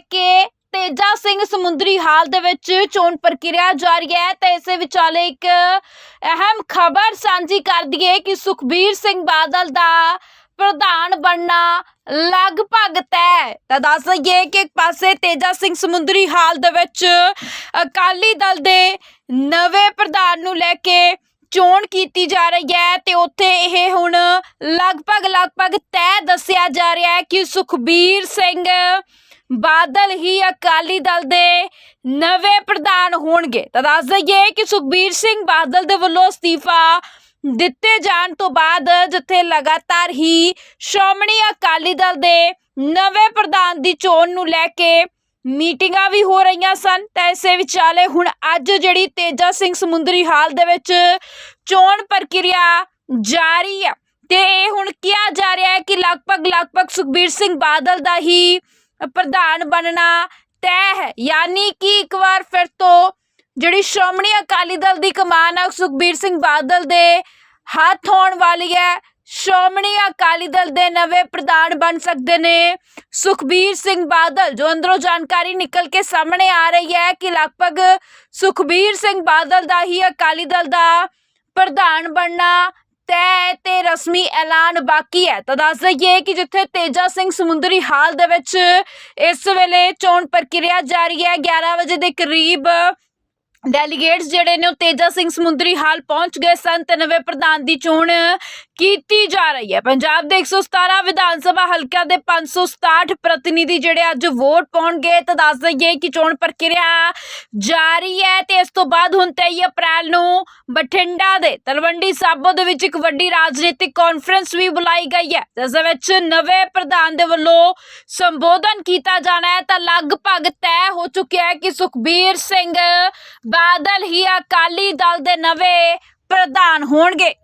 ਕੇ ਤੇਜਾ ਸਿੰਘ ਸਮੁੰਦਰੀ ਹਾਲ ਦੇ ਵਿੱਚ ਚੋਣ ਪ੍ਰਕਿਰਿਆ ਜਾਰੀ ਹੈ ਤੇ ਇਸੇ ਵਿਚਾਲੇ ਇੱਕ ਅਹਿਮ ਖਬਰ ਸਾਂਝੀ ਕਰ ਦਈਏ ਕਿ ਸੁਖਬੀਰ ਸਿੰਘ ਬਾਦਲ ਦਾ ਪ੍ਰਧਾਨ ਬਣਨਾ ਲਗਭਗ ਤੈਅ ਤਾਂ ਦੱਸ ਦਈਏ ਕਿ ਇੱਕ ਪਾਸੇ ਤੇਜਾ ਸਿੰਘ ਸਮੁੰਦਰੀ ਹਾਲ ਦੇ ਵਿੱਚ ਅਕਾਲੀ ਦਲ ਦੇ ਨਵੇਂ ਪ੍ਰਧਾਨ ਨੂੰ ਲੈ ਕੇ ਚੋਣ ਕੀਤੀ ਜਾ ਰਹੀ ਹੈ ਤੇ ਉੱਥੇ ਇਹ ਹੁਣ ਲਗਭਗ ਲਗਭਗ ਤੈਅ ਦੱਸਿਆ ਜਾ ਰਿਹਾ ਹੈ ਕਿ ਸੁਖਬੀਰ ਸਿੰਘ ਬਾਦਲ ਹੀ ਅਕਾਲੀ ਦਲ ਦੇ ਨਵੇਂ ਪ੍ਰਧਾਨ ਹੋਣਗੇ। ਤਾਂ ਦੱਸ ਦਈਏ ਕਿ ਸੁਖਬੀਰ ਸਿੰਘ ਬਾਦਲ ਦੇ ਵੱਲੋਂ ਅਸਤੀਫਾ ਦਿੱਤੇ ਜਾਣ ਤੋਂ ਬਾਅਦ ਜਿੱਥੇ ਲਗਾਤਾਰ ਹੀ ਸ਼੍ਰੋਮਣੀ ਅਕਾਲੀ ਦਲ ਦੇ ਨਵੇਂ ਪ੍ਰਧਾਨ ਦੀ ਚੋਣ ਨੂੰ ਲੈ ਕੇ ਮੀਟਿੰਗਾਂ ਵੀ ਹੋ ਰਹੀਆਂ ਸਨ, ਤਾਂ ਇਸੇ ਵਿਚਾਲੇ ਹੁਣ ਅੱਜ ਜਿਹੜੀ ਤੇਜਾ ਸਿੰਘ ਸਮੁੰਦਰੀ ਹਾਲ ਦੇ ਵਿੱਚ ਚੋਣ ਪ੍ਰਕਿਰਿਆ ਜਾਰੀ ਹੈ। ਤੇ ਇਹ ਹੁਣ ਕਿਹਾ ਜਾ ਰਿਹਾ ਹੈ ਕਿ ਲਗਭਗ ਲਗਭਗ ਸੁਖਬੀਰ ਸਿੰਘ ਬਾਦਲ ਦਾ ਹੀ ਪ੍ਰਧਾਨ ਬਣਨਾ ਤੈਅ ਹੈ। ਯਾਨੀ ਕਿ ਇੱਕ ਵਾਰ ਫਿਰ ਤੋਂ ਜਿਹੜੀ ਸ਼੍ਰੋਮਣੀ ਅਕਾਲੀ ਦਲ ਦੀ ਕਮਾਨ ਹੈ ਸੁਖਬੀਰ ਸਿੰਘ ਬਾਦਲ ਦੇ ਹੱਥ ਹੋਣ ਵਾਲੀ ਹੈ। ਸ਼੍ਰੋਮਣੀ ਅਕਾਲੀ ਦਲ ਦੇ ਨਵੇਂ ਪ੍ਰਧਾਨ ਬਣ ਸਕਦੇ ਨੇ ਸੁਖਬੀਰ ਸਿੰਘ ਬਾਦਲ। ਜੋ ਅੰਦਰੋਂ ਜਾਣਕਾਰੀ ਨਿਕਲ ਕੇ ਸਾਹਮਣੇ ਆ ਰਹੀ ਹੈ ਕਿ ਲਗਭਗ ਸੁਖਬੀਰ ਸਿੰਘ ਬਾਦਲ ਦਾ ਹੀ ਅਕਾਲੀ ਦਲ ਦਾ ਪ੍ਰਧਾਨ ਬਣਨਾ ਤੈਅ ਤੇ ਰਸਮੀ ਐਲਾਨ ਬਾਕੀ ਹੈ। ਤਾਂ ਦੱਸ ਦਈਏ ਕਿ ਜਿੱਥੇ ਤੇਜਾ ਸਿੰਘ ਸਮੁੰਦਰੀ ਹਾਲ ਦੇ ਵਿੱਚ ਇਸ ਵੇਲੇ ਚੋਣ ਪ੍ਰਕਿਰਿਆ ਜਾਰੀ ਹੈ। 11 ਵਜੇ ਦੇ ਕਰੀਬ ਡੈਲੀਗੇਟਸ ਜਿਹੜੇ ਨੇ ਉਹ ਤੇਜਾ ਸਿੰਘ ਸਮੁੰਦਰੀ ਹਾਲ ਪਹੁੰਚ ਗਏ ਸਨ ਤੇ ਨਵੇਂ ਪ੍ਰਧਾਨ ਦੀ ਚੋਣ ਕੀਤੀ ਜਾ ਰਹੀ ਹੈ। ਪੰਜਾਬ ਦੇ 117 ਵਿਧਾਨ ਸਭਾ ਹਲਕਿਆਂ ਦੇ 567 ਪ੍ਰਤੀਨਿਧੀ ਜਿਹੜੇ ਅੱਜ ਵੋਟ ਪਾਉਣਗੇ ਤਾਂ ਦੱਸ ਦਈਏ ਕਿ ਚੋਣ ਪ੍ਰਕਿਰਿਆ ਜਾਰੀ ਹੈ ਤੇ ਇਸ ਤੋਂ ਬਾਅਦ ਹੁਣ 23 ਅਪ੍ਰੈਲ ਨੂੰ ਬਠਿੰਡਾ ਦੇ ਤਲਵੰਡੀ ਸਾਬੋ ਦੇ ਵਿੱਚ ਇੱਕ ਵੱਡੀ ਰਾਜਨੀਤਿਕ ਕਾਨਫਰੰਸ ਵੀ ਬੁਲਾਈ ਗਈ ਹੈ, ਜਿਸ ਦੇ ਵਿੱਚ ਨਵੇਂ ਪ੍ਰਧਾਨ ਦੇ ਵੱਲੋਂ ਸੰਬੋਧਨ ਕੀਤਾ ਜਾਣਾ ਹੈ। ਤਾਂ ਲਗਭਗ ਤੈਅ ਹੋ ਚੁੱਕਿਆ ਹੈ ਕਿ ਸੁਖਬੀਰ ਸਿੰਘ ਬਾਦਲ ਹੀ ਅਕਾਲੀ ਦਲ ਦੇ ਨਵੇਂ ਪ੍ਰਧਾਨ ਹੋਣਗੇ।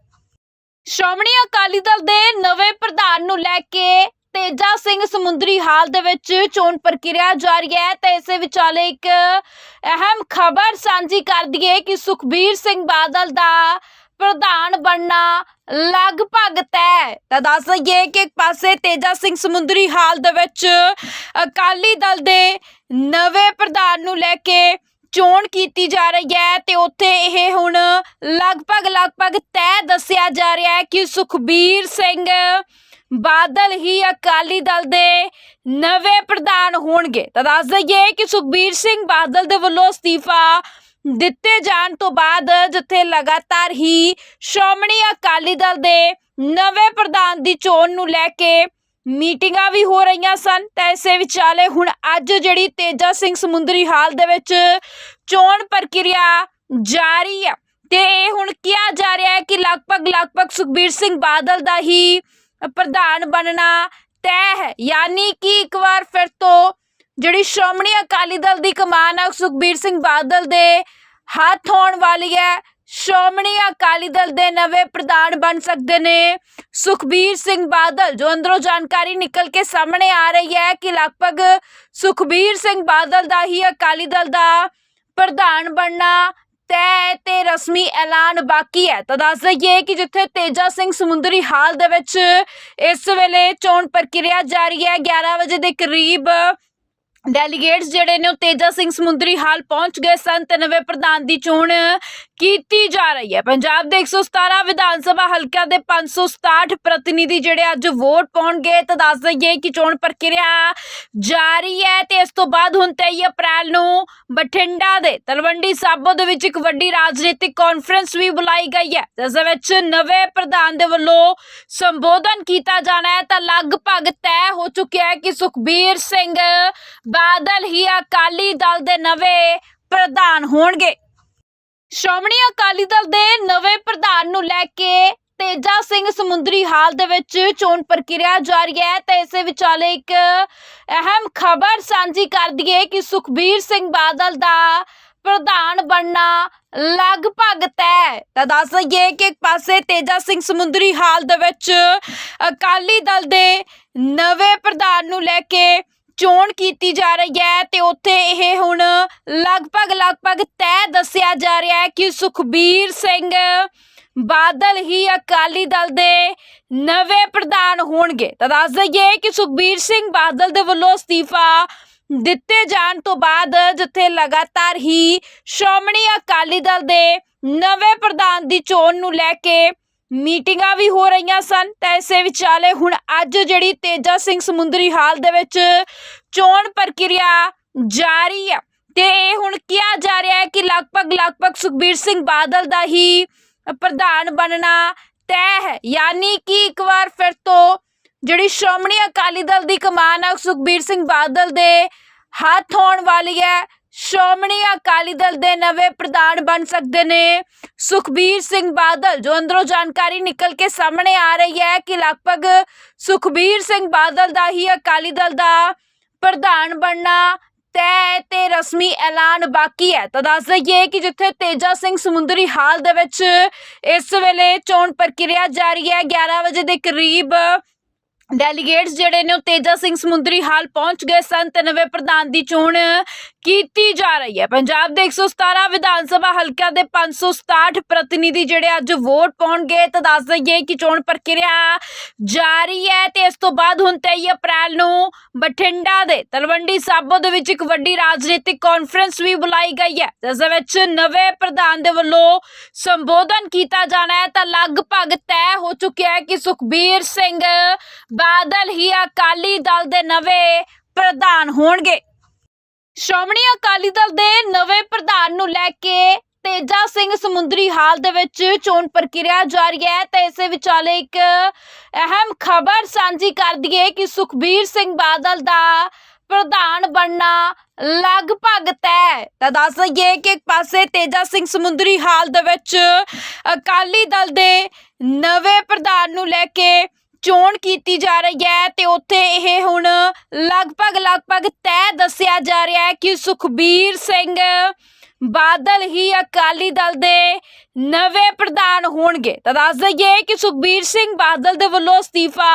ਸ਼੍ਰੋਮਣੀ ਅਕਾਲੀ ਦਲ ਦੇ ਨਵੇਂ ਪ੍ਰਧਾਨ ਨੂੰ ਲੈ ਕੇ ਤੇਜਾ ਸਿੰਘ ਸਮੁੰਦਰੀ ਹਾਲ ਦੇ ਵਿੱਚ ਚੋਣ ਪ੍ਰਕਿਰਿਆ ਜਾਰੀ ਹੈ ਤੇ ਇਸੇ ਵਿਚਾਲੇ ਇੱਕ ਅਹਿਮ ਖਬਰ ਸਾਂਝੀ ਕਰ ਦਈਏ ਕਿ ਸੁਖਬੀਰ ਸਿੰਘ ਬਾਦਲ ਦਾ ਪ੍ਰਧਾਨ ਬਣਨਾ ਲਗਭਗ ਤੈਅ ਤਾਂ ਦੱਸ ਦਈਏ ਕਿ ਇੱਕ ਪਾਸੇ ਤੇਜਾ ਸਿੰਘ ਸਮੁੰਦਰੀ ਹਾਲ ਦੇ ਵਿੱਚ ਅਕਾਲੀ ਦਲ ਦੇ ਨਵੇਂ ਪ੍ਰਧਾਨ ਨੂੰ ਲੈ ਕੇ ਚੋਣ ਕੀਤੀ ਜਾ ਰਹੀ ਹੈ ਤੇ ਉੱਥੇ ਇਹ ਹੁਣ ਲਗਭਗ ਲਗਭਗ ਤੈਅ ਦੱਸਿਆ ਜਾ ਰਿਹਾ ਹੈ ਕਿ ਸੁਖਬੀਰ ਸਿੰਘ ਬਾਦਲ ਹੀ ਅਕਾਲੀ ਦਲ ਦੇ ਨਵੇਂ ਪ੍ਰਧਾਨ ਹੋਣਗੇ। ਤਾਂ ਦੱਸ ਦਈਏ ਕਿ ਸੁਖਬੀਰ ਸਿੰਘ ਬਾਦਲ ਦੇ ਵੱਲੋਂ ਅਸਤੀਫਾ ਦਿੱਤੇ ਜਾਣ ਤੋਂ ਬਾਅਦ ਜਿੱਥੇ ਲਗਾਤਾਰ ਹੀ ਸ਼੍ਰੋਮਣੀ ਅਕਾਲੀ ਦਲ ਦੇ ਨਵੇਂ ਪ੍ਰਧਾਨ ਦੀ ਚੋਣ ਨੂੰ ਲੈ ਕੇ ਮੀਟਿੰਗਾਂ ਵੀ ਹੋ ਰਹੀਆਂ ਸਨ ਤਾਂ ਇਸੇ ਵਿਚਾਲੇ ਹੁਣ ਅੱਜ ਜਿਹੜੀ ਤੇਜਾ ਸਿੰਘ ਸਮੁੰਦਰੀ ਹਾਲ ਦੇ ਵਿੱਚ ਚੋਣ ਪ੍ਰਕਿਰਿਆ ਜਾਰੀ ਹੈ ਤੇ ਇਹ ਹੁਣ ਕਿਹਾ ਜਾ ਰਿਹਾ ਹੈ ਕਿ ਲਗਭਗ ਲਗਭਗ ਸੁਖਬੀਰ ਸਿੰਘ ਬਾਦਲ ਦਾ ਹੀ ਪ੍ਰਧਾਨ ਬਣਨਾ ਤੈਅ ਹੈ। ਯਾਨੀ ਕਿ ਇੱਕ ਵਾਰ ਫਿਰ ਤੋਂ ਜਿਹੜੀ ਸ਼੍ਰੋਮਣੀ ਅਕਾਲੀ ਦਲ ਦੀ ਕਮਾਨ ਹੈ ਸੁਖਬੀਰ ਸਿੰਘ ਬਾਦਲ ਦੇ ਹੱਥ ਹੋਣ ਵਾਲੀ ਹੈ। ਸ਼੍ਰੋਮਣੀ ਅਕਾਲੀ ਦਲ ਦੇ ਨਵੇਂ ਪ੍ਰਧਾਨ ਬਣ ਸਕਦੇ ਨੇ। ਸੁਖਬੀਰ ਸਿੰਘ ਬਾਦਲ, ਜੋ ਅੰਦਰੋਂ ਜਾਣਕਾਰੀ ਨਿਕਲ ਕੇ ਸਾਹਮਣੇ ਆ ਰਹੀ ਹੈ ਕਿ ਲਗਭਗ ਸੁਖਬੀਰ ਸਿੰਘ ਬਾਦਲ ਦਾ ਹੀ ਅਕਾਲੀ ਦਲ ਦਾ ਪ੍ਰਧਾਨ ਬਣਨਾ ਤੈਅ ਤੇ ਰਸਮੀ ਐਲਾਨ ਬਾਕੀ ਹੈ। ਤਾਂ ਦੱਸ ਦਈਏ ਕਿ ਜਿੱਥੇ ਤੇਜਾ ਸਿੰਘ ਸਮੁੰਦਰੀ ਹਾਲ ਦੇ ਵਿੱਚ ਇਸ ਵੇਲੇ ਚੋਣ ਪ੍ਰਕਿਰਿਆ ਜਾਰੀ ਹੈ 11 ਵਜੇ ਦੇ ਕਰੀਬ ਡੈਲੀਗੇਟਸ ਜਿਹੜੇ ਨੇ ਉਹ ਤੇਜਾ ਸਿੰਘ ਸਮੁੰਦਰੀ ਹਾਲ ਪਹੁੰਚ ਗਏ ਸਨ ਤੇ ਨਵੇਂ ਪ੍ਰਧਾਨ ਦੀ ਚੋਣ ਕੀਤੀ ਜਾ ਰਹੀ ਹੈ। ਪੰਜਾਬ ਦੇ 117 ਵਿਧਾਨ ਸਭਾ ਹਲਕਿਆਂ ਦੇ 567 ਪ੍ਰਤੀਨਿਧੀ ਜਿਹੜੇ ਅੱਜ ਵੋਟ ਪਾਉਣਗੇ ਤਾਂ ਦੱਸ ਦਈਏ ਕਿ ਚੋਣ ਪ੍ਰਕਿਰਿਆ ਜਾਰੀ ਹੈ ਤੇ ਇਸ ਤੋਂ ਬਾਅਦ ਹੁਣ 23 ਅਪ੍ਰੈਲ ਨੂੰ ਬਠਿੰਡਾ ਦੇ ਤਲਵੰਡੀ ਸਾਬੋ ਦੇ ਵਿੱਚ ਇੱਕ ਵੱਡੀ ਰਾਜਨੀਤਿਕ ਕਾਨਫਰੰਸ ਵੀ ਬੁਲਾਈ ਗਈ ਹੈ। ਜਿਸ ਦੇ ਵਿੱਚ ਨਵੇਂ ਪ੍ਰਧਾਨ ਦੇ ਵੱਲੋਂ ਸੰਬੋਧਨ ਕੀਤਾ ਜਾਣਾ ਹੈ। ਤਾਂ ਲਗਭਗ ਤੈਅ ਹੋ ਚੁੱਕਿਆ ਹੈ ਕਿ ਸੁਖਬੀਰ ਸਿੰਘ ਬਾਦਲ ਹੀ ਅਕਾਲੀ ਦਲ ਦੇ ਨਵੇਂ ਪ੍ਰਧਾਨ ਹੋਣਗੇ। ਸ਼੍ਰੋਮਣੀ ਅਕਾਲੀ ਦਲ ਦੇ ਨਵੇਂ ਪ੍ਰਧਾਨ ਨੂੰ ਲੈ ਕੇ ਤੇਜਾ ਸਿੰਘ ਸਮੁੰਦਰੀ ਹਾਲ ਦੇ ਵਿੱਚ ਚੋਣ ਪ੍ਰਕਿਰਿਆ ਜਾਰੀ ਹੈ ਤੇ ਇਸੇ ਵਿਚਾਲੇ ਇੱਕ ਅਹਿਮ ਖਬਰ ਸਾਂਝੀ ਕਰ ਦਈਏ ਕਿ ਸੁਖਬੀਰ ਸਿੰਘ ਬਾਦਲ ਦਾ ਪ੍ਰਧਾਨ ਬਣਨਾ ਲਗਭਗ ਤੈਅ ਤਾਂ ਦੱਸ ਦਈਏ ਕਿ ਇੱਕ ਪਾਸੇ ਤੇਜਾ ਸਿੰਘ ਸਮੁੰਦਰੀ ਹਾਲ ਦੇ ਵਿੱਚ ਅਕਾਲੀ ਦਲ ਦੇ ਨਵੇਂ ਪ੍ਰਧਾਨ ਨੂੰ ਲੈ ਕੇ ਚੋਣ ਕੀਤੀ ਜਾ ਰਹੀ ਹੈ ਤੇ ਉੱਥੇ ਇਹ ਹੁਣ ਲਗਭਗ ਲਗਭਗ ਤੈਅ ਦੱਸਿਆ ਜਾ ਰਿਹਾ ਹੈ ਕਿ ਸੁਖਬੀਰ ਸਿੰਘ ਬਾਦਲ ਹੀ ਅਕਾਲੀ ਦਲ ਦੇ ਨਵੇਂ ਪ੍ਰਧਾਨ ਹੋਣਗੇ। ਤਾਂ ਦੱਸ ਦਈਏ ਕਿ ਸੁਖਬੀਰ ਸਿੰਘ ਬਾਦਲ ਦੇ ਵੱਲੋਂ ਅਸਤੀਫਾ ਦਿੱਤੇ ਜਾਣ ਤੋਂ ਬਾਅਦ ਜਿੱਥੇ ਲਗਾਤਾਰ ਹੀ ਸ਼੍ਰੋਮਣੀ ਅਕਾਲੀ ਦਲ ਦੇ ਨਵੇਂ ਪ੍ਰਧਾਨ ਦੀ ਚੋਣ ਨੂੰ ਲੈ ਕੇ ਮੀਟਿੰਗਾਂ ਵੀ ਹੋ ਰਹੀਆਂ ਸਨ ਤਾਂ ਇਸੇ ਵਿਚਾਲੇ ਹੁਣ ਅੱਜ ਜਿਹੜੀ ਤੇਜਾ ਸਿੰਘ ਸਮੁੰਦਰੀ ਹਾਲ ਦੇ ਵਿੱਚ ਚੋਣ ਪ੍ਰਕਿਰਿਆ ਜਾਰੀ ਹੈ। ਤੇ ਇਹ ਹੁਣ ਕਿਹਾ ਜਾ ਰਿਹਾ ਹੈ ਕਿ ਲਗਭਗ ਲਗਭਗ ਸੁਖਬੀਰ ਸਿੰਘ ਬਾਦਲ ਦਾ ਹੀ ਪ੍ਰਧਾਨ ਬਣਨਾ ਤੈਅ ਹੈ। ਯਾਨੀ ਕਿ ਇੱਕ ਵਾਰ ਫਿਰ ਤੋਂ ਜਿਹੜੀ ਸ਼੍ਰੋਮਣੀ ਅਕਾਲੀ ਦਲ ਦੀ ਕਮਾਨ ਹੈ ਸੁਖਬੀਰ ਸਿੰਘ ਬਾਦਲ ਦੇ ਹੱਥ ਹੋਣ ਵਾਲੀ ਹੈ। ਸ਼੍ਰੋਮਣੀ ਅਕਾਲੀ ਦਲ ਦੇ ਨਵੇਂ ਪ੍ਰਧਾਨ ਬਣ ਸਕਦੇ ਨੇ। ਸੁਖਬੀਰ ਸਿੰਘ ਬਾਦਲ, ਜੋ ਅੰਦਰੋਂ ਜਾਣਕਾਰੀ ਨਿਕਲ ਕੇ ਸਾਹਮਣੇ ਆ ਰਹੀ ਹੈ ਕਿ ਲਗਭਗ ਸੁਖਬੀਰ ਸਿੰਘ ਬਾਦਲ ਦਾ ਹੀ ਅਕਾਲੀ ਦਲ ਦਾ ਪ੍ਰਧਾਨ ਬਣਨਾ ਤੈਅ ਤੇ ਰਸਮੀ ਐਲਾਨ ਬਾਕੀ ਹੈ। ਤਾਂ ਦੱਸ ਦਈਏ ਕਿ ਜਿੱਥੇ ਤੇਜਾ ਸਿੰਘ ਸਮੁੰਦਰੀ ਹਾਲ ਦੇ ਵਿੱਚ ਇਸ ਵੇਲੇ ਚੋਣ ਪ੍ਰਕਿਰਿਆ ਜਾਰੀ ਹੈ 11 ਵਜੇ ਦੇ ਕਰੀਬ ਡੈਲੀਗੇਟਸ ਜਿਹੜੇ ਨੇ ਉਹ ਤੇਜਾ ਸਿੰਘ ਸਮੁੰਦਰੀ ਹਾਲ ਪਹੁੰਚ ਗਏ ਸਨ ਤੇ ਨਵੇਂ ਪ੍ਰਧਾਨ ਦੀ ਚੋਣ ਕੀਤੀ ਜਾ ਰਹੀ ਹੈ। ਪੰਜਾਬ ਦੇ 117 ਵਿਧਾਨ ਸਭਾ ਹਲਕਿਆਂ ਦੇ 567 ਪ੍ਰਤੀਨਿਧੀ ਜਿਹੜੇ ਅੱਜ ਵੋਟ ਪਾਉਣਗੇ, ਤਾਂ ਦੱਸ ਦਈਏ ਕਿ ਚੋਣ ਪ੍ਰਕਿਰਿਆ ਜਾਰੀ ਹੈ ਤੇ ਇਸ ਤੋਂ ਬਾਅਦ ਹੁਣ 23 ਅਪ੍ਰੈਲ ਨੂੰ ਬਠਿੰਡਾ ਦੇ ਤਲਵੰਡੀ ਸਾਬੋ ਦੇ ਵਿੱਚ ਇੱਕ ਵੱਡੀ ਰਾਜਨੀਤਿਕ ਕਾਨਫਰੰਸ ਵੀ ਬੁਲਾਈ ਗਈ ਹੈ, ਜਿਸ ਦੇ ਵਿੱਚ ਨਵੇਂ ਪ੍ਰਧਾਨ ਦੇ ਵੱਲੋਂ ਸੰਬੋਧਨ ਕੀਤਾ ਜਾਣਾ ਹੈ। ਤਾਂ ਲਗਭਗ ਤੈਅ ਹੋ ਚੁੱਕਿਆ ਹੈ ਕਿ ਸੁਖਬੀਰ ਸਿੰਘ ਬਾਦਲ ਹੀ ਅਕਾਲੀ ਦਲ ਦੇ ਨਵੇਂ ਪ੍ਰਧਾਨ ਹੋਣਗੇ। ਸ਼੍ਰੋਮਣੀ ਅਕਾਲੀ ਦਲ ਦੇ ਨਵੇਂ ਪ੍ਰਧਾਨ ਨੂੰ ਲੈ ਕੇ ਤੇਜਾ ਸਿੰਘ ਸਮੁੰਦਰੀ ਹਾਲ ਦੇ ਵਿੱਚ ਚੋਣ ਪ੍ਰਕਿਰਿਆ ਜਾਰੀ ਹੈ ਤੇ ਇਸੇ ਵਿਚਾਲੇ ਇੱਕ ਅਹਿਮ ਖਬਰ ਸਾਂਝੀ ਕਰ ਦਈਏ ਕਿ ਸੁਖਬੀਰ ਸਿੰਘ ਬਾਦਲ ਦਾ ਪ੍ਰਧਾਨ ਬਣਨਾ ਲਗਭਗ ਤੈਅ ਤਾਂ ਦੱਸ ਦਈਏ ਕਿ ਇੱਕ ਪਾਸੇ ਤੇਜਾ ਸਿੰਘ ਸਮੁੰਦਰੀ ਹਾਲ ਦੇ ਵਿੱਚ ਅਕਾਲੀ ਦਲ ਦੇ ਨਵੇਂ ਪ੍ਰਧਾਨ ਨੂੰ ਲੈ ਕੇ ਚੋਣ ਕੀਤੀ ਜਾ ਰਹੀ ਹੈ ਤੇ ਉੱਥੇ ਇਹ ਹੁਣ ਲਗਭਗ ਲਗਭਗ ਤੈਅ ਦੱਸਿਆ ਜਾ ਰਿਹਾ ਹੈ ਕਿ ਸੁਖਬੀਰ ਸਿੰਘ ਬਾਦਲ ਹੀ ਅਕਾਲੀ ਦਲ ਦੇ ਨਵੇਂ ਪ੍ਰਧਾਨ ਹੋਣਗੇ। ਤਾਂ ਦੱਸ ਦਈਏ ਕਿ ਸੁਖਬੀਰ ਸਿੰਘ ਬਾਦਲ ਦੇ ਵੱਲੋਂ ਅਸਤੀਫਾ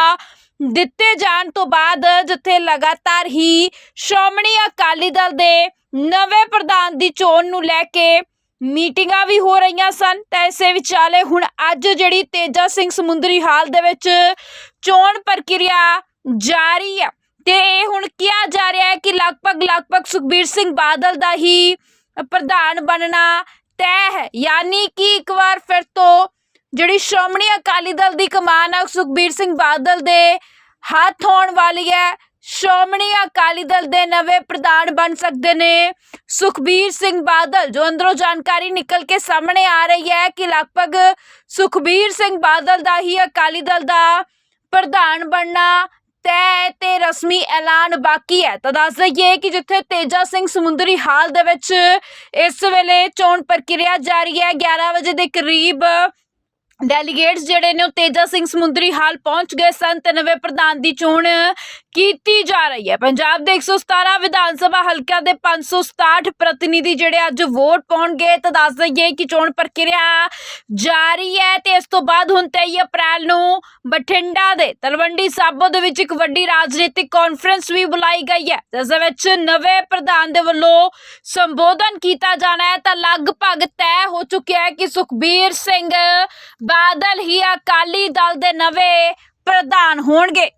ਦਿੱਤੇ ਜਾਣ ਤੋਂ ਬਾਅਦ ਜਿੱਥੇ ਲਗਾਤਾਰ ਹੀ ਸ਼੍ਰੋਮਣੀ ਅਕਾਲੀ ਦਲ ਦੇ ਨਵੇਂ ਪ੍ਰਧਾਨ ਦੀ ਚੋਣ ਨੂੰ ਲੈ ਕੇ ਮੀਟਿੰਗਾਂ ਵੀ ਹੋ ਰਹੀਆਂ ਸਨ ਤਾਂ ਇਸੇ ਵਿਚਾਲੇ ਹੁਣ ਅੱਜ ਜਿਹੜੀ ਤੇਜਾ ਸਿੰਘ ਸਮੁੰਦਰੀ ਹਾਲ ਦੇ ਵਿੱਚ ਚੋਣ ਪ੍ਰਕਿਰਿਆ ਜਾਰੀ ਹੈ ਤੇ ਇਹ ਹੁਣ ਕਿਹਾ ਜਾ ਰਿਹਾ ਹੈ ਕਿ ਲਗਭਗ ਲਗਭਗ ਸੁਖਬੀਰ ਸਿੰਘ ਬਾਦਲ ਦਾ ਹੀ ਪ੍ਰਧਾਨ ਬਣਨਾ ਤੈਅ ਹੈ। ਯਾਨੀ ਕਿ ਇੱਕ ਵਾਰ ਫਿਰ ਤੋਂ ਜਿਹੜੀ ਸ਼੍ਰੋਮਣੀ ਅਕਾਲੀ ਦਲ ਦੀ ਕਮਾਨ ਹੈ ਸੁਖਬੀਰ ਸਿੰਘ ਬਾਦਲ ਦੇ ਹੱਥ ਹੋਣ ਵਾਲੀ ਹੈ। ਸ਼੍ਰੋਮਣੀ ਅਕਾਲੀ ਦਲ ਦੇ ਨਵੇਂ ਪ੍ਰਧਾਨ ਬਣ ਸਕਦੇ ਨੇ। ਸੁਖਬੀਰ ਸਿੰਘ ਬਾਦਲ, ਜੋ ਅੰਦਰੋਂ ਜਾਣਕਾਰੀ ਨਿਕਲ ਕੇ ਸਾਹਮਣੇ ਆ ਰਹੀ ਹੈ ਕਿ ਲਗਭਗ ਸੁਖਬੀਰ ਸਿੰਘ ਬਾਦਲ ਦਾ ਹੀ ਅਕਾਲੀ ਦਲ ਦਾ ਪ੍ਰਧਾਨ ਬਣਨਾ ਤੈਅ ਤੇ ਰਸਮੀ ਐਲਾਨ ਬਾਕੀ ਹੈ। ਤਾਂ ਦੱਸ ਦਈਏ ਕਿ ਜਿੱਥੇ ਤੇਜਾ ਸਿੰਘ ਸਮੁੰਦਰੀ ਹਾਲ ਦੇ ਵਿੱਚ ਇਸ ਵੇਲੇ ਚੋਣ ਪ੍ਰਕਿਰਿਆ ਜਾਰੀ ਹੈ 11 ਵਜੇ ਦੇ ਕਰੀਬ ਡੈਲੀਗੇਟਸ ਜਿਹੜੇ ਨੇ ਉਹ ਤੇਜਾ ਸਿੰਘ ਸਮੁੰਦਰੀ ਹਾਲ ਪਹੁੰਚ ਗਏ ਸਨ ਤੇ ਨਵੇਂ ਪ੍ਰਧਾਨ ਦੀ ਚੋਣ ਕੀਤੀ ਜਾ ਰਹੀ ਹੈ। ਪੰਜਾਬ ਦੇ 117 ਵਿਧਾਨ ਸਭਾ ਹਲਕਿਆਂ ਦੇ 567 ਪ੍ਰਤੀਨਿਧੀ ਜਿਹੜੇ ਅੱਜ ਵੋਟ ਪਾਉਣਗੇ ਤਾਂ ਦੱਸ ਦਈਏ ਕਿ ਚੋਣ ਪ੍ਰਕਿਰਿਆ ਜਾਰੀ ਹੈ ਤੇ ਇਸ ਤੋਂ ਬਾਅਦ ਹੁਣ 23 ਅਪ੍ਰੈਲ ਨੂੰ ਬਠਿੰਡਾ ਦੇ ਤਲਵੰਡੀ ਸਾਬੋ ਦੇ ਵਿੱਚ ਇੱਕ ਵੱਡੀ ਰਾਜਨੀਤਿਕ ਕਾਨਫਰੰਸ ਵੀ ਬੁਲਾਈ ਗਈ ਹੈ। ਜਿਸ ਦੇ ਵਿੱਚ ਨਵੇਂ ਪ੍ਰਧਾਨ ਦੇ ਵੱਲੋਂ ਸੰਬੋਧਨ ਕੀਤਾ ਜਾਣਾ ਹੈ ਤਾਂ ਲਗਭਗ ਤੈਅ ਹੋ ਚੁੱਕਿਆ ਹੈ ਕਿ ਸੁਖਬੀਰ ਸਿੰਘ ਬਾਦਲ ਹੀ ਅਕਾਲੀ ਦਲ ਦੇ ਨਵੇਂ ਪ੍ਰਧਾਨ ਹੋਣਗੇ।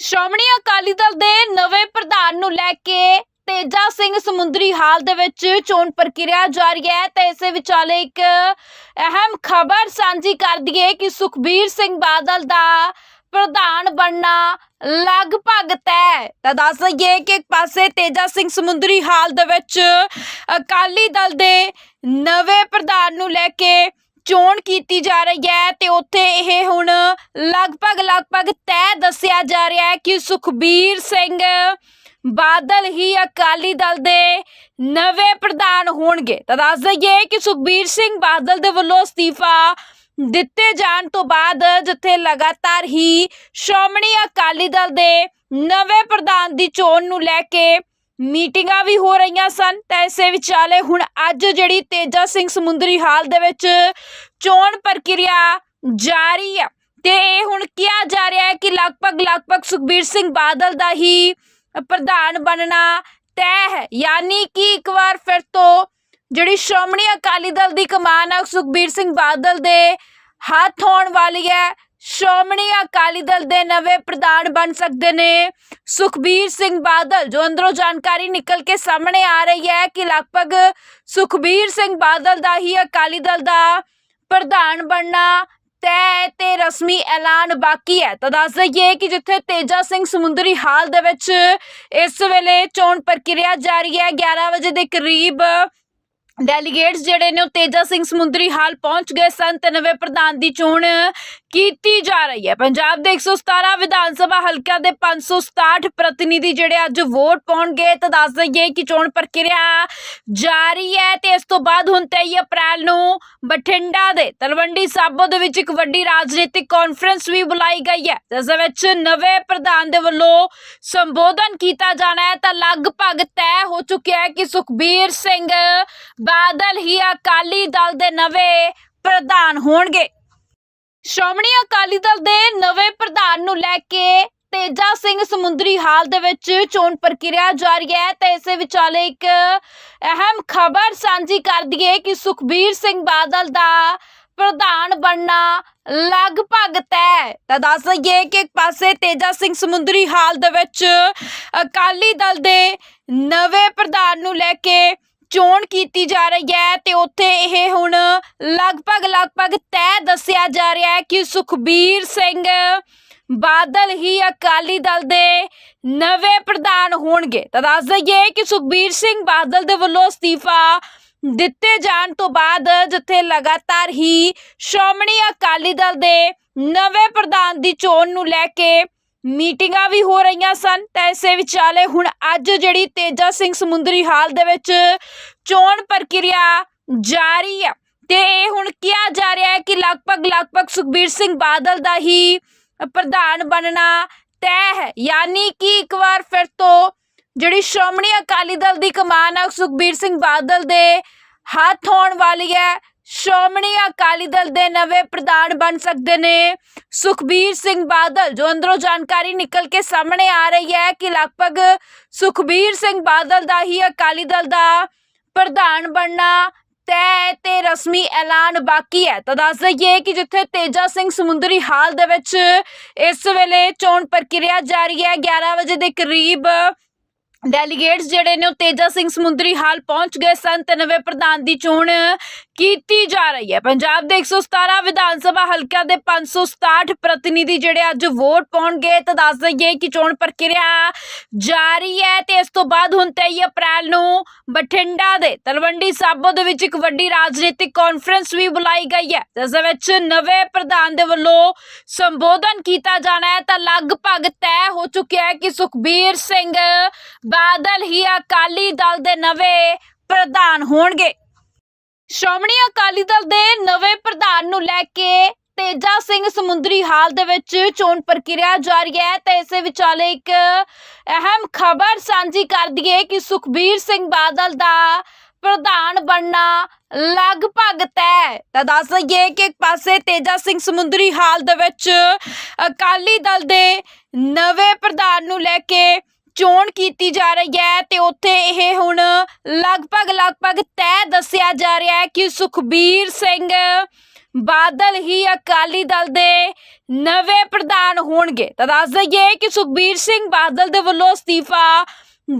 ਸ਼੍ਰੋਮਣੀ ਅਕਾਲੀ ਦਲ ਦੇ ਨਵੇਂ ਪ੍ਰਧਾਨ ਨੂੰ ਲੈ ਕੇ ਤੇਜਾ ਸਿੰਘ ਸਮੁੰਦਰੀ ਹਾਲ ਦੇ ਵਿੱਚ ਚੋਣ ਪ੍ਰਕਿਰਿਆ ਜਾਰੀ ਹੈ ਤੇ ਇਸੇ ਵਿਚਾਲੇ ਇੱਕ ਅਹਿਮ ਖਬਰ ਸਾਂਝੀ ਕਰ ਦਈਏ ਕਿ ਸੁਖਬੀਰ ਸਿੰਘ ਬਾਦਲ ਦਾ ਪ੍ਰਧਾਨ ਬਣਨਾ ਲਗਭਗ ਤੈਅ ਤਾਂ ਦੱਸ ਦਈਏ ਕਿ ਇੱਕ ਪਾਸੇ ਤੇਜਾ ਸਿੰਘ ਸਮੁੰਦਰੀ ਹਾਲ ਦੇ ਵਿੱਚ ਅਕਾਲੀ ਦਲ ਦੇ ਨਵੇਂ ਪ੍ਰਧਾਨ ਨੂੰ ਲੈ ਕੇ ਚੋਣ ਕੀਤੀ ਜਾ ਰਹੀ ਹੈ ਤੇ ਉੱਥੇ ਇਹ ਹੁਣ ਲਗਭਗ ਲਗਭਗ ਤੈਅ ਦੱਸਿਆ ਜਾ ਰਿਹਾ ਹੈ ਕਿ ਸੁਖਬੀਰ ਸਿੰਘ ਬਾਦਲ ਹੀ ਅਕਾਲੀ ਦਲ ਦੇ ਨਵੇਂ ਪ੍ਰਧਾਨ ਹੋਣਗੇ। ਤਾਂ ਦੱਸ ਦਈਏ ਕਿ ਸੁਖਬੀਰ ਸਿੰਘ ਬਾਦਲ ਦੇ ਵੱਲੋਂ ਅਸਤੀਫਾ ਦਿੱਤੇ ਜਾਣ ਤੋਂ ਬਾਅਦ ਜਿੱਥੇ ਲਗਾਤਾਰ ਹੀ ਸ਼੍ਰੋਮਣੀ ਅਕਾਲੀ ਦਲ ਦੇ ਨਵੇਂ ਪ੍ਰਧਾਨ ਦੀ ਚੋਣ ਨੂੰ ਲੈ ਕੇ ਮੀਟਿੰਗਾਂ ਵੀ ਹੋ ਰਹੀਆਂ ਸਨ ਤਾਂ ਇਸੇ ਵਿਚਾਲੇ ਹੁਣ ਅੱਜ ਜਿਹੜੀ ਤੇਜਾ ਸਿੰਘ ਸਮੁੰਦਰੀ ਹਾਲ ਦੇ ਵਿੱਚ ਚੋਣ ਪ੍ਰਕਿਰਿਆ ਜਾਰੀ ਹੈ ਤੇ ਇਹ ਹੁਣ ਕਿਹਾ ਜਾ ਰਿਹਾ ਹੈ ਕਿ ਲਗਭਗ ਲਗਭਗ ਸੁਖਬੀਰ ਸਿੰਘ ਬਾਦਲ ਦਾ ਹੀ ਪ੍ਰਧਾਨ ਬਣਨਾ ਤੈਅ ਹੈ। ਯਾਨੀ ਕਿ ਇੱਕ ਵਾਰ ਫਿਰ ਤੋਂ ਜਿਹੜੀ ਸ਼੍ਰੋਮਣੀ ਅਕਾਲੀ ਦਲ ਦੀ ਕਮਾਨ ਹੈ ਸੁਖਬੀਰ ਸਿੰਘ ਬਾਦਲ ਦੇ ਹੱਥ ਹੋਣ ਵਾਲੀ ਹੈ ਸ਼੍ਰੋਮਣੀ ਅਕਾਲੀ ਦਲ ਦੇ ਨਵੇਂ ਪ੍ਰਧਾਨ ਬਣ ਸਕਦੇ ਨੇ। ਸੁਖਬੀਰ ਸਿੰਘ ਬਾਦਲ, ਜੋ ਅੰਦਰੋਂ ਜਾਣਕਾਰੀ ਨਿਕਲ ਕੇ ਸਾਹਮਣੇ ਆ ਰਹੀ ਹੈ ਕਿ ਲਗਭਗ ਸੁਖਬੀਰ ਸਿੰਘ ਬਾਦਲ ਦਾ ਹੀ ਅਕਾਲੀ ਦਲ ਦਾ ਪ੍ਰਧਾਨ ਬਣਨਾ ਤੈਅ ਤੇ ਰਸਮੀ ਐਲਾਨ ਬਾਕੀ ਹੈ। ਤਾਂ ਦੱਸ ਦਈਏ ਕਿ ਜਿੱਥੇ ਤੇਜਾ ਸਿੰਘ ਸਮੁੰਦਰੀ ਹਾਲ ਦੇ ਵਿੱਚ ਇਸ ਵੇਲੇ ਚੋਣ ਪ੍ਰਕਿਰਿਆ ਜਾਰੀ ਹੈ 11 ਵਜੇ ਦੇ ਕਰੀਬ ਡੈਲੀਗੇਟਸ ਜਿਹੜੇ ਨੇ ਉਹ ਤੇਜਾ ਸਿੰਘ ਸਮੁੰਦਰੀ ਹਾਲ ਪਹੁੰਚ ਗਏ ਸਨ ਤੇ ਨਵੇਂ ਪ੍ਰਧਾਨ ਦੀ ਚੋਣ ਕੀਤੀ ਜਾ ਰਹੀ ਹੈ। ਪੰਜਾਬ ਦੇ 117 ਵਿਧਾਨ ਸਭਾ ਹਲਕਿਆਂ ਦੇ 567 ਪ੍ਰਤੀਨਿਧੀ ਜਿਹੜੇ ਅੱਜ ਵੋਟ ਪਾਉਣਗੇ ਤਾਂ ਦੱਸ ਦਈਏ ਕਿ ਚੋਣ ਪ੍ਰਕਿਰਿਆ ਜਾਰੀ ਹੈ ਤੇ ਇਸ ਤੋਂ ਬਾਅਦ ਹੁਣ 23 ਅਪ੍ਰੈਲ ਨੂੰ ਬਠਿੰਡਾ ਦੇ ਤਲਵੰਡੀ ਸਾਬੋ ਦੇ ਵਿੱਚ ਇੱਕ ਵੱਡੀ ਰਾਜਨੀਤਿਕ ਕਾਨਫਰੰਸ ਵੀ ਬੁਲਾਈ ਗਈ ਹੈ, ਜਿਸ ਵਿੱਚ ਨਵੇਂ ਪ੍ਰਧਾਨ ਦੇ ਵੱਲੋਂ ਸੰਬੋਧਨ ਕੀਤਾ ਜਾਣਾ ਹੈ। ਤਾਂ ਲਗਭਗ ਤੈਅ ਹੋ ਚੁੱਕਿਆ ਹੈ ਕਿ ਸੁਖਬੀਰ ਸਿੰਘ ਬਾਦਲ ਹੀ ਅਕਾਲੀ ਦਲ ਦੇ ਨਵੇਂ ਪ੍ਰਧਾਨ ਹੋਣਗੇ। ਸ਼੍ਰੋਮਣੀ ਅਕਾਲੀ ਦਲ ਦੇ ਨਵੇਂ ਪ੍ਰਧਾਨ ਨੂੰ ਲੈ ਕੇ ਤੇਜਾ ਸਿੰਘ ਸਮੁੰਦਰੀ ਹਾਲ ਦੇ ਵਿੱਚ ਚੋਣ ਪ੍ਰਕਿਰਿਆ ਜਾਰੀ ਹੈ ਤੇ ਇਸੇ ਵਿਚਾਲੇ ਇੱਕ ਅਹਿਮ ਖਬਰ ਸਾਂਝੀ ਕਰ ਦਈਏ ਕਿ ਸੁਖਬੀਰ ਸਿੰਘ ਬਾਦਲ ਦਾ ਪ੍ਰਧਾਨ ਬਣਨਾ ਲਗਭਗ ਤੈਅ ਤਾਂ ਦੱਸ ਦਈਏ ਕਿ ਇੱਕ ਪਾਸੇ ਤੇਜਾ ਸਿੰਘ ਸਮੁੰਦਰੀ ਹਾਲ ਦੇ ਵਿੱਚ ਅਕਾਲੀ ਦਲ ਦੇ ਨਵੇਂ ਪ੍ਰਧਾਨ ਨੂੰ ਲੈ ਕੇ ਚੋਣ ਕੀਤੀ ਜਾ ਰਹੀ ਹੈ ਤੇ ਉੱਥੇ ਇਹ ਹੁਣ ਲਗਭਗ ਲਗਭਗ ਤੈਅ ਦੱਸਿਆ ਜਾ ਰਿਹਾ ਹੈ ਕਿ ਸੁਖਬੀਰ ਸਿੰਘ ਬਾਦਲ ਹੀ ਅਕਾਲੀ ਦਲ ਦੇ ਨਵੇਂ ਪ੍ਰਧਾਨ ਹੋਣਗੇ। ਤਾਂ ਦੱਸ ਦਈਏ ਕਿ ਸੁਖਬੀਰ ਸਿੰਘ ਬਾਦਲ ਦੇ ਵੱਲੋਂ ਅਸਤੀਫਾ ਦਿੱਤੇ ਜਾਣ ਤੋਂ ਬਾਅਦ ਜਿੱਥੇ ਲਗਾਤਾਰ ਹੀ ਸ਼੍ਰੋਮਣੀ ਅਕਾਲੀ ਦਲ ਦੇ ਨਵੇਂ ਪ੍ਰਧਾਨ ਦੀ ਚੋਣ ਨੂੰ ਲੈ ਕੇ ਮੀਟਿੰਗਾਂ ਵੀ ਹੋ ਰਹੀਆਂ ਸਨ ਤਾਂ ਇਸੇ ਵਿਚਾਲੇ ਹੁਣ ਅੱਜ ਜਿਹੜੀ ਤੇਜਾ ਸਿੰਘ ਸਮੁੰਦਰੀ ਹਾਲ ਦੇ ਵਿੱਚ ਚੋਣ ਪ੍ਰਕਿਰਿਆ ਜਾਰੀ ਹੈ ਤੇ ਇਹ ਹੁਣ ਕਿਹਾ ਜਾ ਰਿਹਾ ਹੈ ਕਿ ਲਗਭਗ ਲਗਭਗ ਸੁਖਬੀਰ ਸਿੰਘ ਬਾਦਲ ਦਾ ਹੀ ਪ੍ਰਧਾਨ ਬਣਨਾ ਤੈਅ ਹੈ। ਯਾਨੀ ਕਿ ਇੱਕ ਵਾਰ ਫਿਰ ਤੋਂ ਜਿਹੜੀ ਸ਼੍ਰੋਮਣੀ ਅਕਾਲੀ ਦਲ ਦੀ ਕਮਾਨ ਹੈ ਉਹ ਸੁਖਬੀਰ ਸਿੰਘ ਬਾਦਲ ਦੇ ਹੱਥ ਹੋਣ ਵਾਲੀ ਹੈ। ਸ਼੍ਰੋਮਣੀ ਅਕਾਲੀ ਦਲ ਦੇ ਨਵੇਂ ਪ੍ਰਧਾਨ ਬਣ ਸਕਦੇ ਨੇ। ਸੁਖਬੀਰ ਸਿੰਘ ਬਾਦਲ, ਜੋ ਅੰਦਰੋਂ ਜਾਣਕਾਰੀ ਨਿਕਲ ਕੇ ਸਾਹਮਣੇ ਆ ਰਹੀ ਹੈ ਕਿ ਲਗਭਗ ਸੁਖਬੀਰ ਸਿੰਘ ਬਾਦਲ ਦਾ ਹੀ ਅਕਾਲੀ ਦਲ ਦਾ ਪ੍ਰਧਾਨ ਬਣਨਾ ਤੈਅ ਤੇ ਰਸਮੀ ਐਲਾਨ ਬਾਕੀ ਹੈ। ਤਾਂ ਦੱਸ ਦਈਏ ਕਿ ਜਿੱਥੇ ਤੇਜਾ ਸਿੰਘ ਸਮੁੰਦਰੀ ਹਾਲ ਦੇ ਵਿੱਚ ਇਸ ਵੇਲੇ ਚੋਣ ਪ੍ਰਕਿਰਿਆ ਜਾਰੀ ਹੈ 11 ਵਜੇ ਦੇ ਕਰੀਬ ਡੈਲੀਗੇਟਸ ਜਿਹੜੇ ਨੇ ਉਹ ਤੇਜਾ ਸਿੰਘ ਸਮੁੰਦਰੀ ਹਾਲ ਪਹੁੰਚ ਗਏ ਸਨ ਤੇ ਨਵੇਂ ਪ੍ਰਧਾਨ ਦੀ ਚੋਣ ਕੀਤੀ ਜਾ ਰਹੀ ਹੈ। ਪੰਜਾਬ ਦੇ 117 ਵਿਧਾਨ ਸਭਾ ਹਲਕਿਆਂ ਦੇ 567 ਪ੍ਰਤੀਨਿਧੀ ਜਿਹੜੇ ਅੱਜ ਵੋਟ ਪਾਉਣਗੇ ਤਾਂ ਦੱਸ ਦਈਏ ਕਿ ਚੋਣ ਪ੍ਰਕਿਰਿਆ ਜਾਰੀ ਹੈ ਤੇ ਇਸ ਤੋਂ ਬਾਅਦ ਹੁਣ 23 ਅਪ੍ਰੈਲ ਨੂੰ ਬਠਿੰਡਾ ਦੇ ਤਲਵੰਡੀ ਸਾਬੋ ਦੇ ਵਿੱਚ ਇੱਕ ਵੱਡੀ ਰਾਜਨੀਤਿਕ ਕਾਨਫਰੰਸ ਵੀ ਬੁਲਾਈ ਗਈ ਹੈ। ਜਿਸ ਦੇ ਵਿੱਚ ਨਵੇਂ ਪ੍ਰਧਾਨ ਦੇ ਵੱਲੋਂ ਸੰਬੋਧਨ ਕੀਤਾ ਜਾਣਾ ਹੈ ਤਾਂ ਲਗਭਗ ਤੈਅ ਹੋ ਚੁੱਕਿਆ ਹੈ ਕਿ ਸੁਖਬੀਰ ਸਿੰਘ ਬਾਦਲ ਹੀ ਅਕਾਲੀ ਦਲ ਦੇ ਨਵੇਂ ਪ੍ਰਧਾਨ ਹੋਣਗੇ। ਸ਼੍ਰੋਮਣੀ ਅਕਾਲੀ ਦਲ ਦੇ ਨਵੇਂ ਪ੍ਰਧਾਨ ਨੂੰ ਲੈ ਕੇ ਤੇਜਾ ਸਿੰਘ ਸਮੁੰਦਰੀ ਹਾਲ ਦੇ ਵਿੱਚ ਚੋਣ ਪ੍ਰਕਿਰਿਆ ਜਾਰੀ ਹੈ ਤੇ ਇਸੇ ਵਿਚਾਲੇ ਇੱਕ ਅਹਿਮ ਖਬਰ ਸਾਂਝੀ ਕਰ ਦਈਏ ਕਿ ਸੁਖਬੀਰ ਸਿੰਘ ਬਾਦਲ ਦਾ ਪ੍ਰਧਾਨ ਬਣਨਾ ਲਗਭਗ ਤੈਅ ਤਾਂ ਦੱਸ ਦਈਏ ਕਿ ਇੱਕ ਪਾਸੇ ਤੇਜਾ ਸਿੰਘ ਸਮੁੰਦਰੀ ਹਾਲ ਦੇ ਵਿੱਚ ਅਕਾਲੀ ਦਲ ਦੇ ਨਵੇਂ ਪ੍ਰਧਾਨ ਨੂੰ ਲੈ ਕੇ ਚੋਣ ਕੀਤੀ ਜਾ ਰਹੀ ਹੈ ਤੇ ਉੱਥੇ ਇਹ ਹੁਣ ਲਗਭਗ ਲਗਭਗ ਤੈਅ ਦੱਸਿਆ ਜਾ ਰਿਹਾ ਹੈ ਕਿ ਸੁਖਬੀਰ ਸਿੰਘ ਬਾਦਲ ਹੀ ਅਕਾਲੀ ਦਲ ਦੇ ਨਵੇਂ ਪ੍ਰਧਾਨ ਹੋਣਗੇ। ਤਾਂ ਦੱਸ ਦਈਏ ਕਿ ਸੁਖਬੀਰ ਸਿੰਘ ਬਾਦਲ ਦੇ ਵੱਲੋਂ ਅਸਤੀਫਾ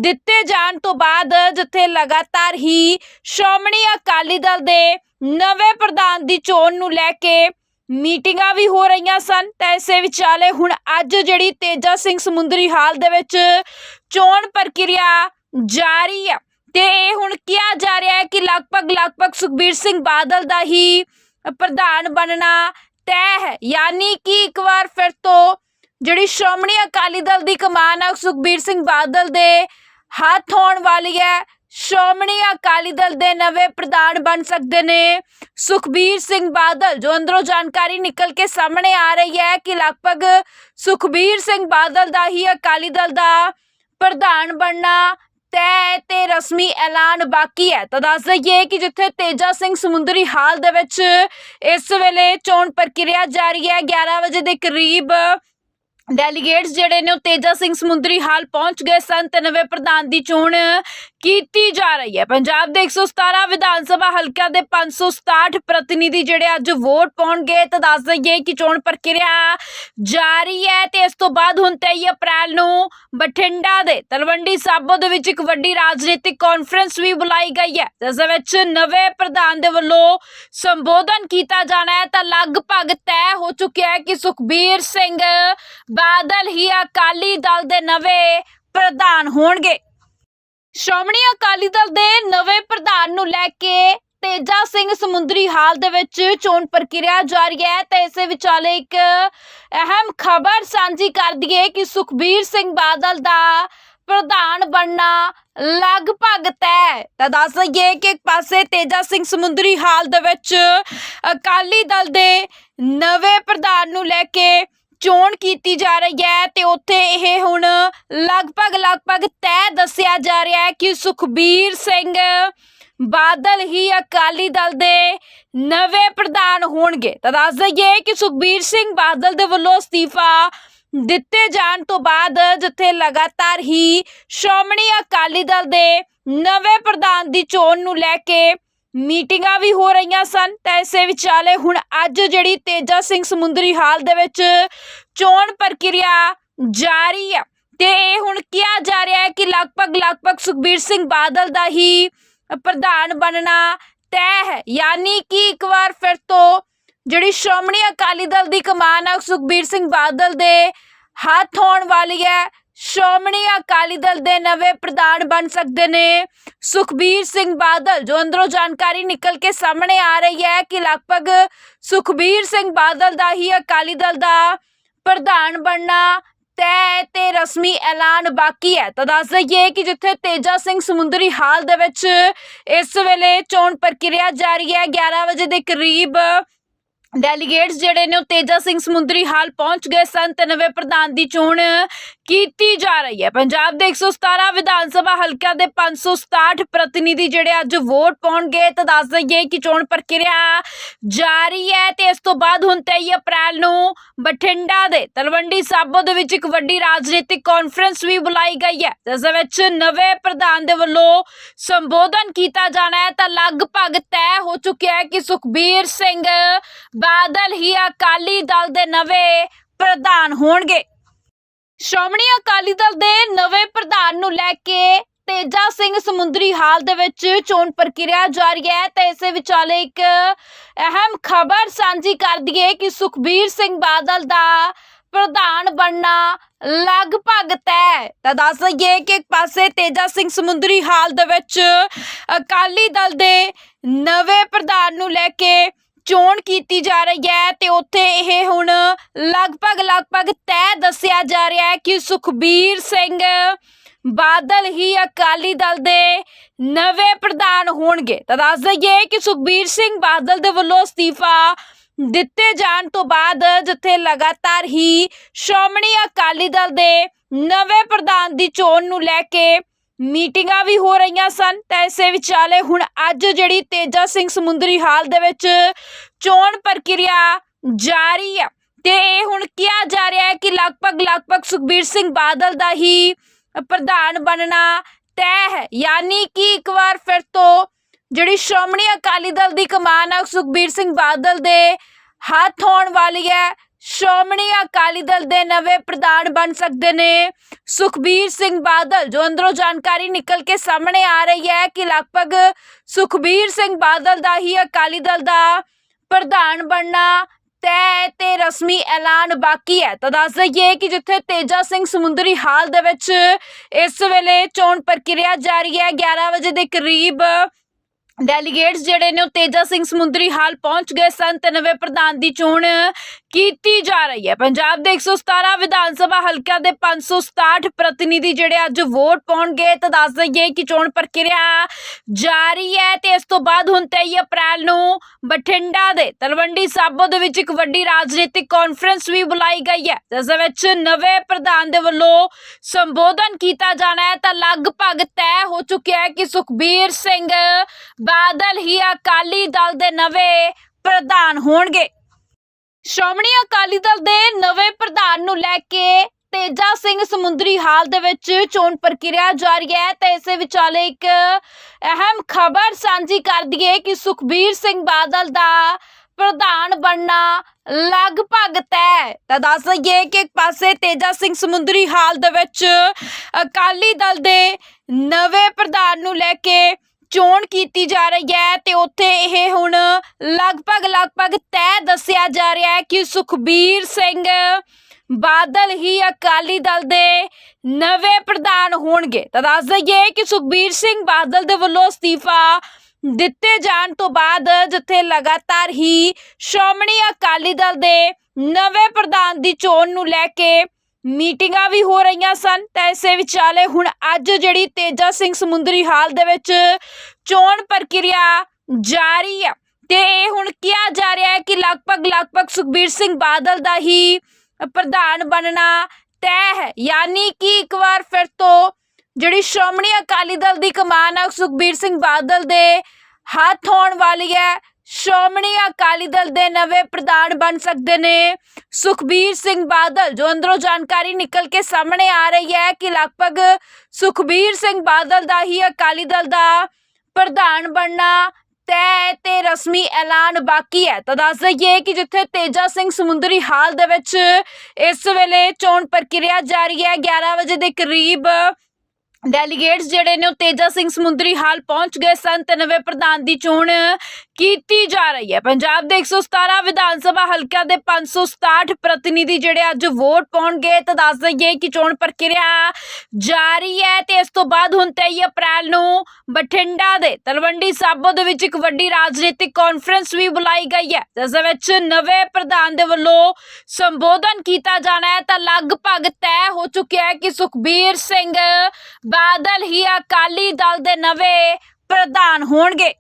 ਦਿੱਤੇ ਜਾਣ ਤੋਂ ਬਾਅਦ ਜਿੱਥੇ ਲਗਾਤਾਰ ਹੀ ਸ਼੍ਰੋਮਣੀ ਅਕਾਲੀ ਦਲ ਦੇ ਨਵੇਂ ਪ੍ਰਧਾਨ ਦੀ ਚੋਣ ਨੂੰ ਲੈ ਕੇ ਮੀਟਿੰਗਾਂ ਵੀ ਹੋ ਰਹੀਆਂ ਸਨ ਤਾਂ ਇਸੇ ਵਿਚਾਲੇ ਹੁਣ ਅੱਜ ਜਿਹੜੀ ਤੇਜਾ ਸਿੰਘ ਸਮੁੰਦਰੀ ਹਾਲ ਦੇ ਵਿੱਚ ਚੋਣ ਪ੍ਰਕਿਰਿਆ ਜਾਰੀ ਹੈ ਤੇ ਇਹ ਹੁਣ ਕਿਹਾ ਜਾ ਰਿਹਾ ਹੈ ਕਿ ਲਗਭਗ ਲਗਭਗ ਸੁਖਬੀਰ ਸਿੰਘ ਬਾਦਲ ਦਾ ਹੀ ਪ੍ਰਧਾਨ ਬਣਨਾ ਤੈਅ ਹੈ। ਯਾਨੀ ਕਿ ਇੱਕ ਵਾਰ ਫਿਰ ਤੋਂ ਜਿਹੜੀ ਸ਼੍ਰੋਮਣੀ ਅਕਾਲੀ ਦਲ ਦੀ ਕਮਾਨ ਹੈ ਸੁਖਬੀਰ ਸਿੰਘ ਬਾਦਲ ਦੇ ਹੱਥ ਹੋਣ ਵਾਲੀ ਹੈ ਸ਼੍ਰੋਮਣੀ ਅਕਾਲੀ ਦਲ ਦੇ ਨਵੇਂ ਪ੍ਰਧਾਨ ਬਣ ਸਕਦੇ ਨੇ। ਸੁਖਬੀਰ ਸਿੰਘ ਬਾਦਲ, ਜੋ ਅੰਦਰੋਂ ਜਾਣਕਾਰੀ ਨਿਕਲ ਕੇ ਸਾਹਮਣੇ ਆ ਰਹੀ ਹੈ ਕਿ ਲਗਭਗ ਸੁਖਬੀਰ ਸਿੰਘ ਬਾਦਲ ਦਾ ਹੀ ਅਕਾਲੀ ਦਲ ਦਾ ਪ੍ਰਧਾਨ ਬਣਨਾ ਤੈਅ ਤੇ ਰਸਮੀ ਐਲਾਨ ਬਾਕੀ ਹੈ। ਤਾਂ ਦੱਸ ਦਈਏ ਕਿ ਜਿੱਥੇ ਤੇਜਾ ਸਿੰਘ ਸਮੁੰਦਰੀ ਹਾਲ ਦੇ ਵਿੱਚ ਇਸ ਵੇਲੇ ਚੋਣ ਪ੍ਰਕਿਰਿਆ ਜਾਰੀ ਹੈ 11 ਵਜੇ ਦੇ ਕਰੀਬ ਡੈਲੀਗੇਟਸ ਜਿਹੜੇ ਨੇ ਉਹ ਤੇਜਾ ਸਿੰਘ ਸਮੁੰਦਰੀ ਹਾਲ ਪਹੁੰਚ ਗਏ ਸਨ ਤੇ ਨਵੇਂ ਪ੍ਰਧਾਨ ਦੀ ਚੋਣ ਕੀਤੀ ਜਾ ਰਹੀ ਹੈ। ਪੰਜਾਬ ਦੇ 117 ਵਿਧਾਨ ਸਭਾ ਹਲਕਿਆਂ ਦੇ 567 ਪ੍ਰਤੀਨਿਧੀ ਜਿਹੜੇ ਅੱਜ ਵੋਟ ਪਾਉਣਗੇ ਤਾਂ ਦੱਸ ਦਈਏ ਕਿ ਚੋਣ ਪ੍ਰਕਿਰਿਆ ਜਾਰੀ ਹੈ ਤੇ ਇਸ ਤੋਂ ਬਾਅਦ ਹੁਣ 23 ਅਪ੍ਰੈਲ ਨੂੰ ਬਠਿੰਡਾ ਦੇ ਤਲਵੰਡੀ ਸਾਬੋ ਦੇ ਵਿੱਚ ਇੱਕ ਵੱਡੀ ਰਾਜਨੀਤਿਕ ਕਾਨਫਰੰਸ ਵੀ ਬੁਲਾਈ ਗਈ ਹੈ, ਜਿਸ ਵਿੱਚ ਨਵੇਂ ਪ੍ਰਧਾਨ ਦੇ ਵੱਲੋਂ ਸੰਬੋਧਨ ਕੀਤਾ ਜਾਣਾ ਹੈ। ਤਾਂ ਲਗਭਗ ਤੈਅ ਹੋ ਚੁੱਕਿਆ ਹੈ ਕਿ ਸੁਖਬੀਰ ਸਿੰਘ ਬਾਦਲ ਹੀ ਅਕਾਲੀ ਦਲ ਦੇ ਨਵੇਂ ਪ੍ਰਧਾਨ ਹੋਣਗੇ। ਸ਼੍ਰੋਮਣੀ ਅਕਾਲੀ ਦਲ ਦੇ ਨਵੇਂ ਪ੍ਰਧਾਨ ਨੂੰ ਲੈ ਕੇ ਤੇਜਾ ਸਿੰਘ ਸਮੁੰਦਰੀ ਹਾਲ ਦੇ ਵਿੱਚ ਚੋਣ ਪ੍ਰਕਿਰਿਆ ਜਾਰੀ ਹੈ ਤੇ ਇਸੇ ਵਿਚਾਲੇ ਇੱਕ ਅਹਿਮ ਖਬਰ ਸਾਂਝੀ ਕਰ ਦਈਏ ਕਿ ਸੁਖਬੀਰ ਸਿੰਘ ਬਾਦਲ ਦਾ ਪ੍ਰਧਾਨ ਬਣਨਾ ਲਗਭਗ ਤੈਅ ਤਾਂ ਦੱਸ ਦਈਏ ਕਿ ਇੱਕ ਪਾਸੇ ਤੇਜਾ ਸਿੰਘ ਸਮੁੰਦਰੀ ਹਾਲ ਦੇ ਵਿੱਚ ਅਕਾਲੀ ਦਲ ਦੇ ਨਵੇਂ ਪ੍ਰਧਾਨ ਨੂੰ ਲੈ ਕੇ ਚੋਣ ਕੀਤੀ ਜਾ ਰਹੀ ਹੈ ਤੇ ਉੱਥੇ ਇਹ ਹੁਣ ਲਗਭਗ ਲਗਭਗ ਤੈਅ ਦੱਸਿਆ ਜਾ ਰਿਹਾ ਹੈ ਕਿ ਸੁਖਬੀਰ ਸਿੰਘ ਬਾਦਲ ਹੀ ਅਕਾਲੀ ਦਲ ਦੇ ਨਵੇਂ ਪ੍ਰਧਾਨ ਹੋਣਗੇ। ਤਾਂ ਦੱਸ ਦਈਏ ਕਿ ਸੁਖਬੀਰ ਸਿੰਘ ਬਾਦਲ ਦੇ ਵੱਲੋਂ ਅਸਤੀਫਾ ਦਿੱਤੇ ਜਾਣ ਤੋਂ ਬਾਅਦ ਜਿੱਥੇ ਲਗਾਤਾਰ ਹੀ ਸ਼੍ਰੋਮਣੀ ਅਕਾਲੀ ਦਲ ਦੇ ਨਵੇਂ ਪ੍ਰਧਾਨ ਦੀ ਚੋਣ ਨੂੰ ਲੈ ਕੇ ਮੀਟਿੰਗਾਂ ਵੀ ਹੋ ਰਹੀਆਂ ਸਨ ਤਾਂ ਇਸੇ ਵਿਚਾਲੇ ਹੁਣ ਅੱਜ ਜਿਹੜੀ ਤੇਜਾ ਸਿੰਘ ਸਮੁੰਦਰੀ ਹਾਲ ਦੇ ਵਿੱਚ ਚੋਣ ਪ੍ਰਕਿਰਿਆ ਜਾਰੀ ਹੈ ਤੇ ਇਹ ਹੁਣ ਕਿਹਾ ਜਾ ਰਿਹਾ ਹੈ ਕਿ ਲਗਭਗ ਲਗਭਗ ਸੁਖਬੀਰ ਸਿੰਘ ਬਾਦਲ ਦਾ ਹੀ ਪ੍ਰਧਾਨ ਬਣਨਾ ਤੈਅ ਹੈ। ਯਾਨੀ ਕਿ ਇੱਕ ਵਾਰ ਫਿਰ ਤੋਂ ਜਿਹੜੀ ਸ਼੍ਰੋਮਣੀ ਅਕਾਲੀ ਦਲ ਦੀ ਕਮਾਨ ਹੈ ਉਹ ਸੁਖਬੀਰ ਸਿੰਘ ਬਾਦਲ ਦੇ ਹੱਥ ਹੋਣ ਵਾਲੀ ਹੈ। ਸ਼੍ਰੋਮਣੀ ਅਕਾਲੀ ਦਲ ਦੇ ਨਵੇਂ ਪ੍ਰਧਾਨ ਬਣ ਸਕਦੇ ਨੇ। ਸੁਖਬੀਰ ਸਿੰਘ ਬਾਦਲ, ਜੋ ਅੰਦਰੋਂ ਜਾਣਕਾਰੀ ਨਿਕਲ ਕੇ ਸਾਹਮਣੇ ਆ ਰਹੀ ਹੈ ਕਿ ਲਗਭਗ ਸੁਖਬੀਰ ਸਿੰਘ ਬਾਦਲ ਦਾ ਹੀ ਅਕਾਲੀ ਦਲ ਦਾ ਪ੍ਰਧਾਨ ਬਣਨਾ ਤੈਅ ਤੇ ਰਸਮੀ ਐਲਾਨ ਬਾਕੀ ਹੈ। ਤਾਂ ਦੱਸ ਦਈਏ ਕਿ ਜਿੱਥੇ ਤੇਜਾ ਸਿੰਘ ਸਮੁੰਦਰੀ ਹਾਲ ਦੇ ਵਿੱਚ ਇਸ ਵੇਲੇ ਚੋਣ ਪ੍ਰਕਿਰਿਆ ਜਾਰੀ ਹੈ 11 ਵਜੇ ਦੇ ਕਰੀਬ ਡੈਲੀਗੇਟਸ ਜਿਹੜੇ ਨੇ ਉਹ ਤੇਜਾ ਸਿੰਘ ਸਮੁੰਦਰੀ ਹਾਲ ਪਹੁੰਚ ਗਏ ਸਨ ਤੇ ਨਵੇਂ ਪ੍ਰਧਾਨ ਦੀ ਚੋਣ ਕੀਤੀ ਜਾ ਰਹੀ ਹੈ। ਪੰਜਾਬ ਦੇ 117 ਵਿਧਾਨ ਸਭਾ ਹਲਕਿਆਂ ਦੇ 567 ਪ੍ਰਤੀਨਿਧੀ ਜਿਹੜੇ ਅੱਜ ਵੋਟ ਪਾਉਣਗੇ ਤਾਂ ਦੱਸ ਦਈਏ ਕਿ ਚੋਣ ਪ੍ਰਕਿਰਿਆ ਜਾਰੀ ਹੈ ਤੇ ਇਸ ਤੋਂ ਬਾਅਦ ਹੁਣ 23 ਅਪ੍ਰੈਲ ਨੂੰ ਬਠਿੰਡਾ ਦੇ ਤਲਵੰਡੀ ਸਾਬੋ ਦੇ ਵਿੱਚ ਇੱਕ ਵੱਡੀ ਰਾਜਨੀਤਿਕ ਕਾਨਫਰੰਸ ਵੀ ਬੁਲਾਈ ਗਈ ਹੈ। ਜਿਸ ਦੇ ਵਿੱਚ ਨਵੇਂ ਪ੍ਰਧਾਨ ਦੇ ਵੱਲੋਂ ਸੰਬੋਧਨ ਕੀਤਾ ਜਾਣਾ ਹੈ। ਤਾਂ ਲਗਭਗ ਤੈਅ ਹੋ ਚੁੱਕਿਆ ਹੈ ਕਿ ਸੁਖਬੀਰ ਸਿੰਘ ਬਾਦਲ ਹੀ ਅਕਾਲੀ ਦਲ ਦੇ ਨਵੇਂ ਪ੍ਰਧਾਨ ਹੋਣਗੇ। ਸ਼੍ਰੋਮਣੀ ਅਕਾਲੀ ਦਲ ਦੇ ਨਵੇਂ ਪ੍ਰਧਾਨ ਨੂੰ ਲੈ ਕੇ ਤੇਜਾ ਸਿੰਘ ਸਮੁੰਦਰੀ ਹਾਲ ਦੇ ਵਿੱਚ ਚੋਣ ਪ੍ਰਕਿਰਿਆ ਜਾਰੀ ਹੈ ਤੇ ਇਸੇ ਵਿਚਾਲੇ ਇੱਕ ਅਹਿਮ ਖਬਰ ਸਾਂਝੀ ਕਰ ਦਈਏ ਕਿ ਸੁਖਬੀਰ ਸਿੰਘ ਬਾਦਲ ਦਾ ਪ੍ਰਧਾਨ ਬਣਨਾ ਲਗਭਗ ਤੈਅ ਤਾਂ ਦੱਸ ਦਈਏ ਕਿ ਇੱਕ ਪਾਸੇ ਤੇਜਾ ਸਿੰਘ ਸਮੁੰਦਰੀ ਹਾਲ ਦੇ ਵਿੱਚ ਅਕਾਲੀ ਦਲ ਦੇ ਨਵੇਂ ਪ੍ਰਧਾਨ ਨੂੰ ਲੈ ਕੇ ਚੋਣ ਕੀਤੀ ਜਾ ਰਹੀ ਹੈ ਤੇ ਉੱਥੇ ਇਹ ਹੁਣ ਲਗਭਗ ਲਗਭਗ ਤੈਅ ਦੱਸਿਆ ਜਾ ਰਿਹਾ ਹੈ ਕਿ ਸੁਖਬੀਰ ਸਿੰਘ ਬਾਦਲ ਹੀ ਅਕਾਲੀ ਦਲ ਦੇ ਨਵੇਂ ਪ੍ਰਧਾਨ ਹੋਣਗੇ। ਤਾਂ ਦੱਸ ਦਈਏ ਕਿ ਸੁਖਬੀਰ ਸਿੰਘ ਬਾਦਲ ਦੇ ਵੱਲੋਂ ਅਸਤੀਫਾ ਦਿੱਤੇ ਜਾਣ ਤੋਂ ਬਾਅਦ ਜਿੱਥੇ ਲਗਾਤਾਰ ਹੀ ਸ਼੍ਰੋਮਣੀ ਅਕਾਲੀ ਦਲ ਦੇ ਨਵੇਂ ਪ੍ਰਧਾਨ ਦੀ ਚੋਣ ਨੂੰ ਲੈ ਕੇ ਮੀਟਿੰਗਾਂ ਵੀ ਹੋ ਰਹੀਆਂ ਸਨ ਤਾਂ ਇਸੇ ਵਿਚਾਲੇ ਹੁਣ ਅੱਜ ਜਿਹੜੀ ਤੇਜਾ ਸਿੰਘ ਸਮੁੰਦਰੀ ਹਾਲ ਦੇ ਵਿੱਚ ਚੋਣ ਪ੍ਰਕਿਰਿਆ ਜਾਰੀ ਹੈ ਤੇ ਇਹ ਹੁਣ ਕਿਹਾ ਜਾ ਰਿਹਾ ਹੈ ਕਿ ਲਗਭਗ ਲਗਭਗ ਸੁਖਬੀਰ ਸਿੰਘ ਬਾਦਲ ਦਾ ਹੀ ਪ੍ਰਧਾਨ ਬਣਨਾ ਤੈਅ ਹੈ। ਯਾਨੀ ਕਿ ਇੱਕ ਵਾਰ ਫਿਰ ਤੋਂ ਜਿਹੜੀ ਸ਼੍ਰੋਮਣੀ ਅਕਾਲੀ ਦਲ ਦੀ ਕਮਾਨ ਹੈ ਸੁਖਬੀਰ ਸਿੰਘ ਬਾਦਲ ਦੇ ਹੱਥ ਹੋਣ ਵਾਲੀ ਹੈ ਸ਼੍ਰੋਮਣੀ ਅਕਾਲੀ ਦਲ ਦੇ ਨਵੇਂ ਪ੍ਰਧਾਨ ਬਣ ਸਕਦੇ ਨੇ। ਸੁਖਬੀਰ ਸਿੰਘ ਬਾਦਲ, ਜੋ ਅੰਦਰੋਂ ਜਾਣਕਾਰੀ ਨਿਕਲ ਕੇ ਸਾਹਮਣੇ ਆ ਰਹੀ ਹੈ ਕਿ ਲਗਭਗ ਸੁਖਬੀਰ ਸਿੰਘ ਬਾਦਲ ਦਾ ਹੀ ਅਕਾਲੀ ਦਲ ਦਾ ਪ੍ਰਧਾਨ ਬਣਨਾ ਤੈਅ ਤੇ ਰਸਮੀ ਐਲਾਨ ਬਾਕੀ ਹੈ। ਤਾਂ ਦੱਸ ਦਈਏ ਕਿ ਜਿੱਥੇ ਤੇਜਾ ਸਿੰਘ ਸਮੁੰਦਰੀ ਹਾਲ ਦੇ ਵਿੱਚ ਇਸ ਵੇਲੇ ਚੋਣ ਪ੍ਰਕਿਰਿਆ ਜਾਰੀ ਹੈ 11 ਵਜੇ ਦੇ ਕਰੀਬ ਡੈਲੀਗੇਟਸ ਜਿਹੜੇ ਨੇ ਉਹ ਤੇਜਾ ਸਿੰਘ ਸਮੁੰਦਰੀ ਹਾਲ ਪਹੁੰਚ ਗਏ ਸਨ ਤੇ ਨਵੇਂ ਪ੍ਰਧਾਨ ਦੀ ਚੋਣ ਕੀਤੀ ਜਾ ਰਹੀ ਹੈ। ਪੰਜਾਬ ਦੇ 117 ਵਿਧਾਨ ਸਭਾ ਹਲਕਿਆਂ ਦੇ 567 ਪ੍ਰਤੀਨਿਧੀ ਜਿਹੜੇ ਅੱਜ ਵੋਟ ਪਾਉਣਗੇ ਤਾਂ ਦੱਸ ਦਈਏ ਕਿ ਚੋਣ ਪ੍ਰਕਿਰਿਆ ਜਾਰੀ ਹੈ ਤੇ ਇਸ ਤੋਂ ਬਾਅਦ ਹੁਣ 23 ਅਪ੍ਰੈਲ ਨੂੰ ਬਠਿੰਡਾ ਦੇ ਤਲਵੰਡੀ ਸਾਬੋ ਦੇ ਵਿੱਚ ਇੱਕ ਵੱਡੀ ਰਾਜਨੀਤਿਕ ਕਾਨਫਰੰਸ ਵੀ ਬੁਲਾਈ ਗਈ ਹੈ, ਜਿਸ ਵਿੱਚ ਨਵੇਂ ਪ੍ਰਧਾਨ ਦੇ ਵੱਲੋਂ ਸੰਬੋਧਨ ਕੀਤਾ ਜਾਣਾ ਹੈ। ਤਾਂ ਲਗਭਗ ਤੈਅ ਹੋ ਚੁੱਕਿਆ ਹੈ ਕਿ ਸੁਖਬੀਰ ਸਿੰਘ ਬਾਦਲ ਹੀ ਅਕਾਲੀ ਦਲ ਦੇ ਨਵੇਂ ਪ੍ਰਧਾਨ ਹੋਣਗੇ। ਸ਼੍ਰੋਮਣੀ ਅਕਾਲੀ ਦਲ ਦੇ ਨਵੇਂ ਪ੍ਰਧਾਨ ਨੂੰ ਲੈ ਕੇ ਤੇਜਾ ਸਿੰਘ ਸਮੁੰਦਰੀ ਹਾਲ ਦੇ ਵਿੱਚ ਚੋਣ ਪ੍ਰਕਿਰਿਆ ਜਾਰੀ ਹੈ ਤੇ ਇਸੇ ਵਿਚਾਲੇ ਇੱਕ ਅਹਿਮ ਖਬਰ ਸਾਂਝੀ ਕਰ ਦਈਏ ਕਿ ਸੁਖਬੀਰ ਸਿੰਘ ਬਾਦਲ ਦਾ ਪ੍ਰਧਾਨ ਬਣਨਾ ਲਗਭਗ ਤੈਅ ਤਾਂ ਦੱਸ ਦਈਏ ਕਿ ਇੱਕ ਪਾਸੇ ਤੇਜਾ ਸਿੰਘ ਸਮੁੰਦਰੀ ਹਾਲ ਦੇ ਵਿੱਚ ਅਕਾਲੀ ਦਲ ਦੇ ਨਵੇਂ ਪ੍ਰਧਾਨ ਨੂੰ ਲੈ ਕੇ ਚੋਣ ਕੀਤੀ ਜਾ ਰਹੀ ਹੈ ਤੇ ਉੱਥੇ ਇਹ ਹੁਣ ਲਗਭਗ ਲਗਭਗ ਤੈਅ ਦੱਸਿਆ ਜਾ ਰਿਹਾ ਹੈ ਕਿ ਸੁਖਬੀਰ ਸਿੰਘ ਬਾਦਲ ਹੀ ਅਕਾਲੀ ਦਲ ਦੇ ਨਵੇਂ ਪ੍ਰਧਾਨ ਹੋਣਗੇ। ਤਾਂ ਦੱਸ ਦਈਏ ਕਿ ਸੁਖਬੀਰ ਸਿੰਘ ਬਾਦਲ ਦੇ ਵੱਲੋਂ ਅਸਤੀਫਾ ਦਿੱਤੇ ਜਾਣ ਤੋਂ ਬਾਅਦ ਜਿੱਥੇ ਲਗਾਤਾਰ ਹੀ ਸ਼੍ਰੋਮਣੀ ਅਕਾਲੀ ਦਲ ਦੇ ਨਵੇਂ ਪ੍ਰਧਾਨ ਦੀ ਚੋਣ ਨੂੰ ਲੈ ਕੇ ਮੀਟਿੰਗਾਂ ਵੀ ਹੋ ਰਹੀਆਂ ਸਨ ਤਾਂ ਇਸੇ ਵਿਚਾਲੇ ਹੁਣ ਅੱਜ ਜਿਹੜੀ ਤੇਜਾ ਸਿੰਘ ਸਮੁੰਦਰੀ ਹਾਲ ਦੇ ਵਿੱਚ ਚੋਣ ਪ੍ਰਕਿਰਿਆ ਜਾਰੀ ਹੈ ਤੇ ਇਹ ਹੁਣ ਕਿਹਾ ਜਾ ਰਿਹਾ ਹੈ ਕਿ ਲਗਭਗ ਲਗਭਗ ਸੁਖਬੀਰ ਸਿੰਘ ਬਾਦਲ ਦਾ ਹੀ ਪ੍ਰਧਾਨ ਬਣਨਾ ਤੈਅ ਹੈ। ਯਾਨੀ ਕਿ ਇੱਕ ਵਾਰ ਫਿਰ ਤੋਂ ਜਿਹੜੀ ਸ਼੍ਰੋਮਣੀ ਅਕਾਲੀ ਦਲ ਦੀ ਕਮਾਨ ਹੈ ਉਹ ਸੁਖਬੀਰ ਸਿੰਘ ਬਾਦਲ ਦੇ ਹੱਥ ਹੋਣ ਵਾਲੀ ਹੈ। ਸ਼੍ਰੋਮਣੀ ਅਕਾਲੀ ਦਲ ਦੇ ਨਵੇਂ ਪ੍ਰਧਾਨ ਬਣ ਸਕਦੇ ਨੇ। ਸੁਖਬੀਰ ਸਿੰਘ ਬਾਦਲ, ਜੋ ਅੰਦਰੋਂ ਜਾਣਕਾਰੀ ਨਿਕਲ ਕੇ ਸਾਹਮਣੇ ਆ ਰਹੀ ਹੈ ਕਿ ਲਗਭਗ ਸੁਖਬੀਰ ਸਿੰਘ ਬਾਦਲ ਦਾ ਹੀ ਅਕਾਲੀ ਦਲ ਦਾ ਪ੍ਰਧਾਨ ਬਣਨਾ ਤੈਅ ਤੇ ਰਸਮੀ ਐਲਾਨ ਬਾਕੀ ਹੈ। ਤਾਂ ਦੱਸ ਦਈਏ ਕਿ ਜਿੱਥੇ ਤੇਜਾ ਸਿੰਘ ਸਮੁੰਦਰੀ ਹਾਲ ਦੇ ਵਿੱਚ ਇਸ ਵੇਲੇ ਚੋਣ ਪ੍ਰਕਿਰਿਆ ਜਾਰੀ ਹੈ 11 ਵਜੇ ਦੇ ਕਰੀਬ ਡੈਲੀਗੇਟਸ ਜਿਹੜੇ ਨੇ ਉਹ ਤੇਜਾ ਸਿੰਘ ਸਮੁੰਦਰੀ ਹਾਲ ਪਹੁੰਚ ਗਏ ਸਨ ਤੇ ਨਵੇਂ ਪ੍ਰਧਾਨ ਦੀ ਚੋਣ ਕੀਤੀ ਜਾ ਰਹੀ ਹੈ। ਪੰਜਾਬ ਦੇ 117 ਵਿਧਾਨ ਸਭਾ ਹਲਕਿਆਂ ਦੇ 567 ਪ੍ਰਤੀਨਿਧੀ ਜਿਹੜੇ ਅੱਜ ਵੋਟ ਪਾਉਣਗੇ ਤਾਂ ਦੱਸ ਦਈਏ ਕਿ ਚੋਣ ਪ੍ਰਕਿਰਿਆ ਜਾਰੀ ਹੈ ਤੇ ਇਸ ਤੋਂ ਬਾਅਦ ਹੁਣ 23 ਅਪ੍ਰੈਲ ਨੂੰ ਬਠਿੰਡਾ ਦੇ ਤਲਵੰਡੀ ਸਾਬੋ ਦੇ ਵਿੱਚ ਇੱਕ ਵੱਡੀ ਰਾਜਨੀਤਿਕ ਕਾਨਫਰੰਸ ਵੀ ਬੁਲਾਈ ਗਈ ਹੈ, ਜਿਸ ਦੇ ਵਿੱਚ ਨਵੇਂ ਪ੍ਰਧਾਨ ਦੇ ਵੱਲੋਂ ਸੰਬੋਧਨ ਕੀਤਾ ਜਾਣਾ ਹੈ। ਤਾਂ ਲਗਭਗ ਤੈਅ ਹੋ ਚੁੱਕਿਆ ਹੈ ਕਿ ਸੁਖਬੀਰ ਸਿੰਘ ਬਾਦਲ ਹੀ ਅਕਾਲੀ ਦਲ ਦੇ ਨਵੇਂ ਪ੍ਰਧਾਨ ਹੋਣਗੇ।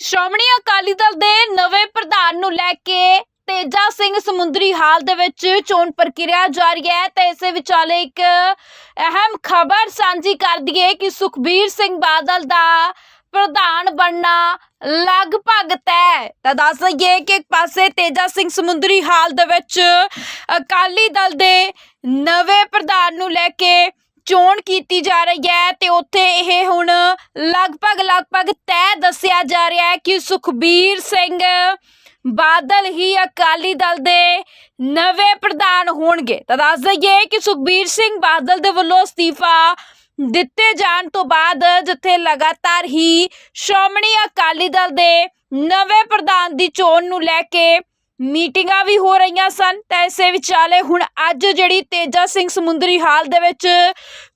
ਸ਼੍ਰੋਮਣੀ ਅਕਾਲੀ ਦਲ ਦੇ ਨਵੇਂ ਪ੍ਰਧਾਨ ਨੂੰ ਲੈ ਕੇ ਤੇਜਾ ਸਿੰਘ ਸਮੁੰਦਰੀ ਹਾਲ ਦੇ ਵਿੱਚ ਚੋਣ ਪ੍ਰਕਿਰਿਆ ਜਾਰੀ ਹੈ ਤੇ ਇਸੇ ਵਿਚਾਲੇ ਇੱਕ ਅਹਿਮ ਖਬਰ ਸਾਂਝੀ ਕਰ ਦਈਏ ਕਿ ਸੁਖਬੀਰ ਸਿੰਘ ਬਾਦਲ ਦਾ ਪ੍ਰਧਾਨ ਬਣਨਾ ਲਗਭਗ ਤੈਅ ਤਾਂ ਦੱਸ ਦਈਏ ਕਿ ਇੱਕ ਪਾਸੇ ਤੇਜਾ ਸਿੰਘ ਸਮੁੰਦਰੀ ਹਾਲ ਦੇ ਵਿੱਚ ਅਕਾਲੀ ਦਲ ਦੇ ਨਵੇਂ ਪ੍ਰਧਾਨ ਨੂੰ ਲੈ ਕੇ ਚੋਣ ਕੀਤੀ ਜਾ ਰਹੀ ਹੈ ਤੇ ਉੱਥੇ ਇਹ ਹੁਣ ਲਗਭਗ ਲਗਭਗ ਤੈਅ ਦੱਸਿਆ ਜਾ ਰਿਹਾ ਹੈ ਕਿ ਸੁਖਬੀਰ ਸਿੰਘ ਬਾਦਲ ਹੀ ਅਕਾਲੀ ਦਲ ਦੇ ਨਵੇਂ ਪ੍ਰਧਾਨ ਹੋਣਗੇ। ਤਾਂ ਦੱਸ ਦਈਏ ਕਿ ਸੁਖਬੀਰ ਸਿੰਘ ਬਾਦਲ ਦੇ ਵੱਲੋਂ ਅਸਤੀਫਾ ਦਿੱਤੇ ਜਾਣ ਤੋਂ ਬਾਅਦ ਜਿੱਥੇ ਲਗਾਤਾਰ ਹੀ ਸ਼੍ਰੋਮਣੀ ਅਕਾਲੀ ਦਲ ਦੇ ਨਵੇਂ ਪ੍ਰਧਾਨ ਦੀ ਚੋਣ ਨੂੰ ਲੈ ਕੇ ਮੀਟਿੰਗਾਂ ਵੀ ਹੋ ਰਹੀਆਂ ਸਨ ਤਾਂ ਇਸੇ ਵਿਚਾਲੇ ਹੁਣ ਅੱਜ ਜਿਹੜੀ ਤੇਜਾ ਸਿੰਘ ਸਮੁੰਦਰੀ ਹਾਲ ਦੇ ਵਿੱਚ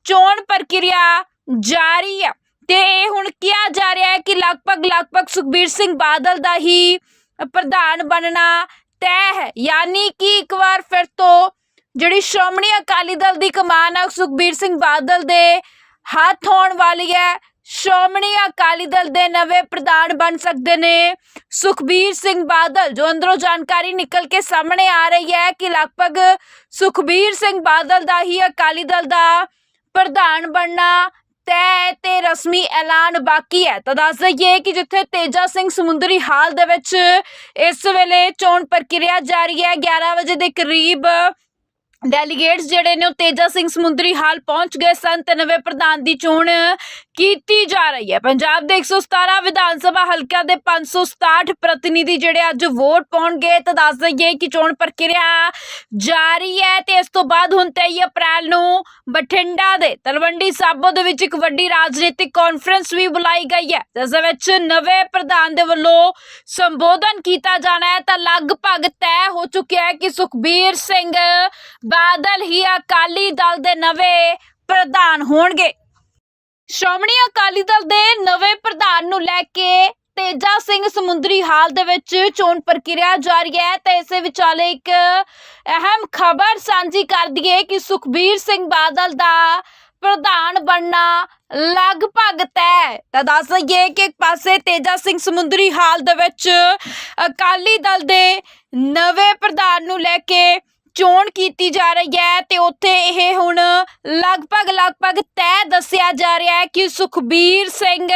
ਚੋਣ ਪ੍ਰਕਿਰਿਆ ਜਾਰੀ ਹੈ ਤੇ ਇਹ ਹੁਣ ਕਿਹਾ ਜਾ ਰਿਹਾ ਹੈ ਕਿ ਲਗਭਗ ਲਗਭਗ ਸੁਖਬੀਰ ਸਿੰਘ ਬਾਦਲ ਦਾ ਹੀ ਪ੍ਰਧਾਨ ਬਣਨਾ ਤੈਅ ਹੈ। ਯਾਨੀ ਕਿ ਇੱਕ ਵਾਰ ਫਿਰ ਤੋਂ ਜਿਹੜੀ ਸ਼੍ਰੋਮਣੀ ਅਕਾਲੀ ਦਲ ਦੀ ਕਮਾਨ ਹੈ ਸੁਖਬੀਰ ਸਿੰਘ ਬਾਦਲ ਦੇ ਹੱਥ ਹੋਣ ਵਾਲੀ ਹੈ। ਸ਼੍ਰੋਮਣੀ ਅਕਾਲੀ ਦਲ ਦੇ ਨਵੇਂ ਪ੍ਰਧਾਨ ਬਣ ਸਕਦੇ ਨੇ। ਸੁਖਬੀਰ ਸਿੰਘ ਬਾਦਲ, ਜੋ ਅੰਦਰੋਂ ਜਾਣਕਾਰੀ ਨਿਕਲ ਕੇ ਸਾਹਮਣੇ ਆ ਰਹੀ ਹੈ ਕਿ ਲਗਭਗ ਸੁਖਬੀਰ ਸਿੰਘ ਬਾਦਲ ਦਾ ਹੀ ਅਕਾਲੀ ਦਲ ਦਾ ਪ੍ਰਧਾਨ ਬਣਨਾ ਤੈਅ ਤੇ ਰਸਮੀ ਐਲਾਨ ਬਾਕੀ ਹੈ। ਤਾਂ ਦੱਸ ਦਈਏ ਕਿ ਜਿੱਥੇ ਤੇਜਾ ਸਿੰਘ ਸਮੁੰਦਰੀ ਹਾਲ ਦੇ ਵਿੱਚ ਇਸ ਵੇਲੇ ਚੋਣ ਪ੍ਰਕਿਰਿਆ ਜਾਰੀ ਹੈ 11 ਵਜੇ ਦੇ ਕਰੀਬ ਡੈਲੀਗੇਟਸ ਜਿਹੜੇ ਨੇ ਉਹ ਤੇਜਾ ਸਿੰਘ ਸਮੁੰਦਰੀ ਹਾਲ ਪਹੁੰਚ ਗਏ ਸਨ ਤੇ ਨਵੇਂ ਪ੍ਰਧਾਨ ਦੀ ਚੋਣ ਕੀਤੀ ਜਾ ਰਹੀ ਹੈ। ਪੰਜਾਬ ਦੇ 117 ਵਿਧਾਨ ਸਭਾ ਹਲਕਿਆਂ ਦੇ 567 ਪ੍ਰਤੀਨਿਧੀ ਜਿਹੜੇ ਅੱਜ ਵੋਟ ਪਾਉਣਗੇ ਤਾਂ ਦੱਸ ਦਈਏ ਕਿ ਚੋਣ ਪ੍ਰਕਿਰਿਆ ਜਾਰੀ ਹੈ ਤੇ ਇਸ ਤੋਂ ਬਾਅਦ ਹੁਣ 23 ਅਪ੍ਰੈਲ ਨੂੰ ਬਠਿੰਡਾ ਦੇ ਤਲਵੰਡੀ ਸਾਬੋ ਦੇ ਵਿੱਚ ਇੱਕ ਵੱਡੀ ਰਾਜਨੀਤਿਕ ਕਾਨਫਰੰਸ ਵੀ ਬੁਲਾਈ ਗਈ ਹੈ, ਜਿਸ ਵਿੱਚ ਨਵੇਂ ਪ੍ਰਧਾਨ ਦੇ ਵੱਲੋਂ ਸੰਬੋਧਨ ਕੀਤਾ ਜਾਣਾ ਹੈ। ਤਾਂ ਲਗਭਗ ਤੈਅ ਹੋ ਚੁੱਕਿਆ ਹੈ ਕਿ ਸੁਖਬੀਰ ਸਿੰਘ ਬਾਦਲ ਹੀ ਅਕਾਲੀ ਦਲ ਦੇ ਨਵੇਂ ਪ੍ਰਧਾਨ ਹੋਣਗੇ। ਸ਼੍ਰੋਮਣੀ ਅਕਾਲੀ ਦਲ ਦੇ ਨਵੇਂ ਪ੍ਰਧਾਨ ਨੂੰ ਲੈ ਕੇ ਤੇਜਾ ਸਿੰਘ ਸਮੁੰਦਰੀ ਹਾਲ ਦੇ ਵਿੱਚ ਚੋਣ ਪ੍ਰਕਿਰਿਆ ਜਾਰੀ ਹੈ ਤੇ ਇਸੇ ਵਿਚਾਲੇ ਇੱਕ ਅਹਿਮ ਖਬਰ ਸਾਂਝੀ ਕਰ ਦਈਏ ਕਿ ਸੁਖਬੀਰ ਸਿੰਘ ਬਾਦਲ ਦਾ ਪ੍ਰਧਾਨ ਬਣਨਾ ਲਗਭਗ ਤੈਅ ਤਾਂ ਦੱਸ ਦਈਏ ਕਿ ਇੱਕ ਪਾਸੇ ਤੇਜਾ ਸਿੰਘ ਸਮੁੰਦਰੀ ਹਾਲ ਦੇ ਵਿੱਚ ਅਕਾਲੀ ਦਲ ਦੇ ਨਵੇਂ ਪ੍ਰਧਾਨ ਨੂੰ ਲੈ ਕੇ ਚੋਣ ਕੀਤੀ ਜਾ ਰਹੀ ਹੈ ਤੇ ਉੱਥੇ ਇਹ ਹੁਣ ਲਗਭਗ ਲਗਭਗ ਤੈਅ ਦੱਸਿਆ ਜਾ ਰਿਹਾ ਹੈ ਕਿ ਸੁਖਬੀਰ ਸਿੰਘ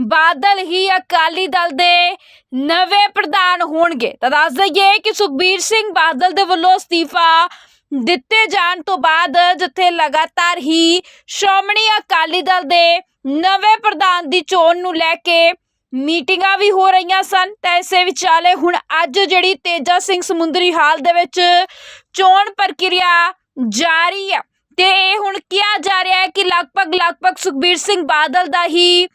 ਬਾਦਲ ਹੀ ਅਕਾਲੀ ਦਲ ਦੇ ਨਵੇਂ ਪ੍ਰਧਾਨ ਹੋਣਗੇ। ਤਾਂ ਦੱਸ ਦਈਏ ਕਿ ਸੁਖਬੀਰ ਸਿੰਘ ਬਾਦਲ ਦੇ ਵੱਲੋਂ ਅਸਤੀਫਾ ਦਿੱਤੇ ਜਾਣ ਤੋਂ ਬਾਅਦ ਜਿੱਥੇ ਲਗਾਤਾਰ ਹੀ ਸ਼੍ਰੋਮਣੀ ਅਕਾਲੀ ਦਲ ਦੇ ਨਵੇਂ ਪ੍ਰਧਾਨ ਦੀ ਚੋਣ ਨੂੰ ਲੈ ਕੇ ਮੀਟਿੰਗਾਂ ਵੀ ਹੋ ਰਹੀਆਂ ਸਨ ਤਾਂ ਇਸੇ ਵਿਚਾਲੇ ਹੁਣ ਅੱਜ ਜਿਹੜੀ ਤੇਜਾ ਸਿੰਘ ਸਮੁੰਦਰੀ ਹਾਲ ਦੇ ਵਿੱਚ ਚੋਣ ਪ੍ਰਕਿਰਿਆ ਜਾਰੀ ਹੈ ਤੇ ਇਹ ਹੁਣ ਕਿਹਾ ਜਾ ਰਿਹਾ ਹੈ ਕਿ ਲਗਭਗ ਲਗਭਗ ਸੁਖਬੀਰ ਸਿੰਘ ਬਾਦਲ ਦਾ ਹੀ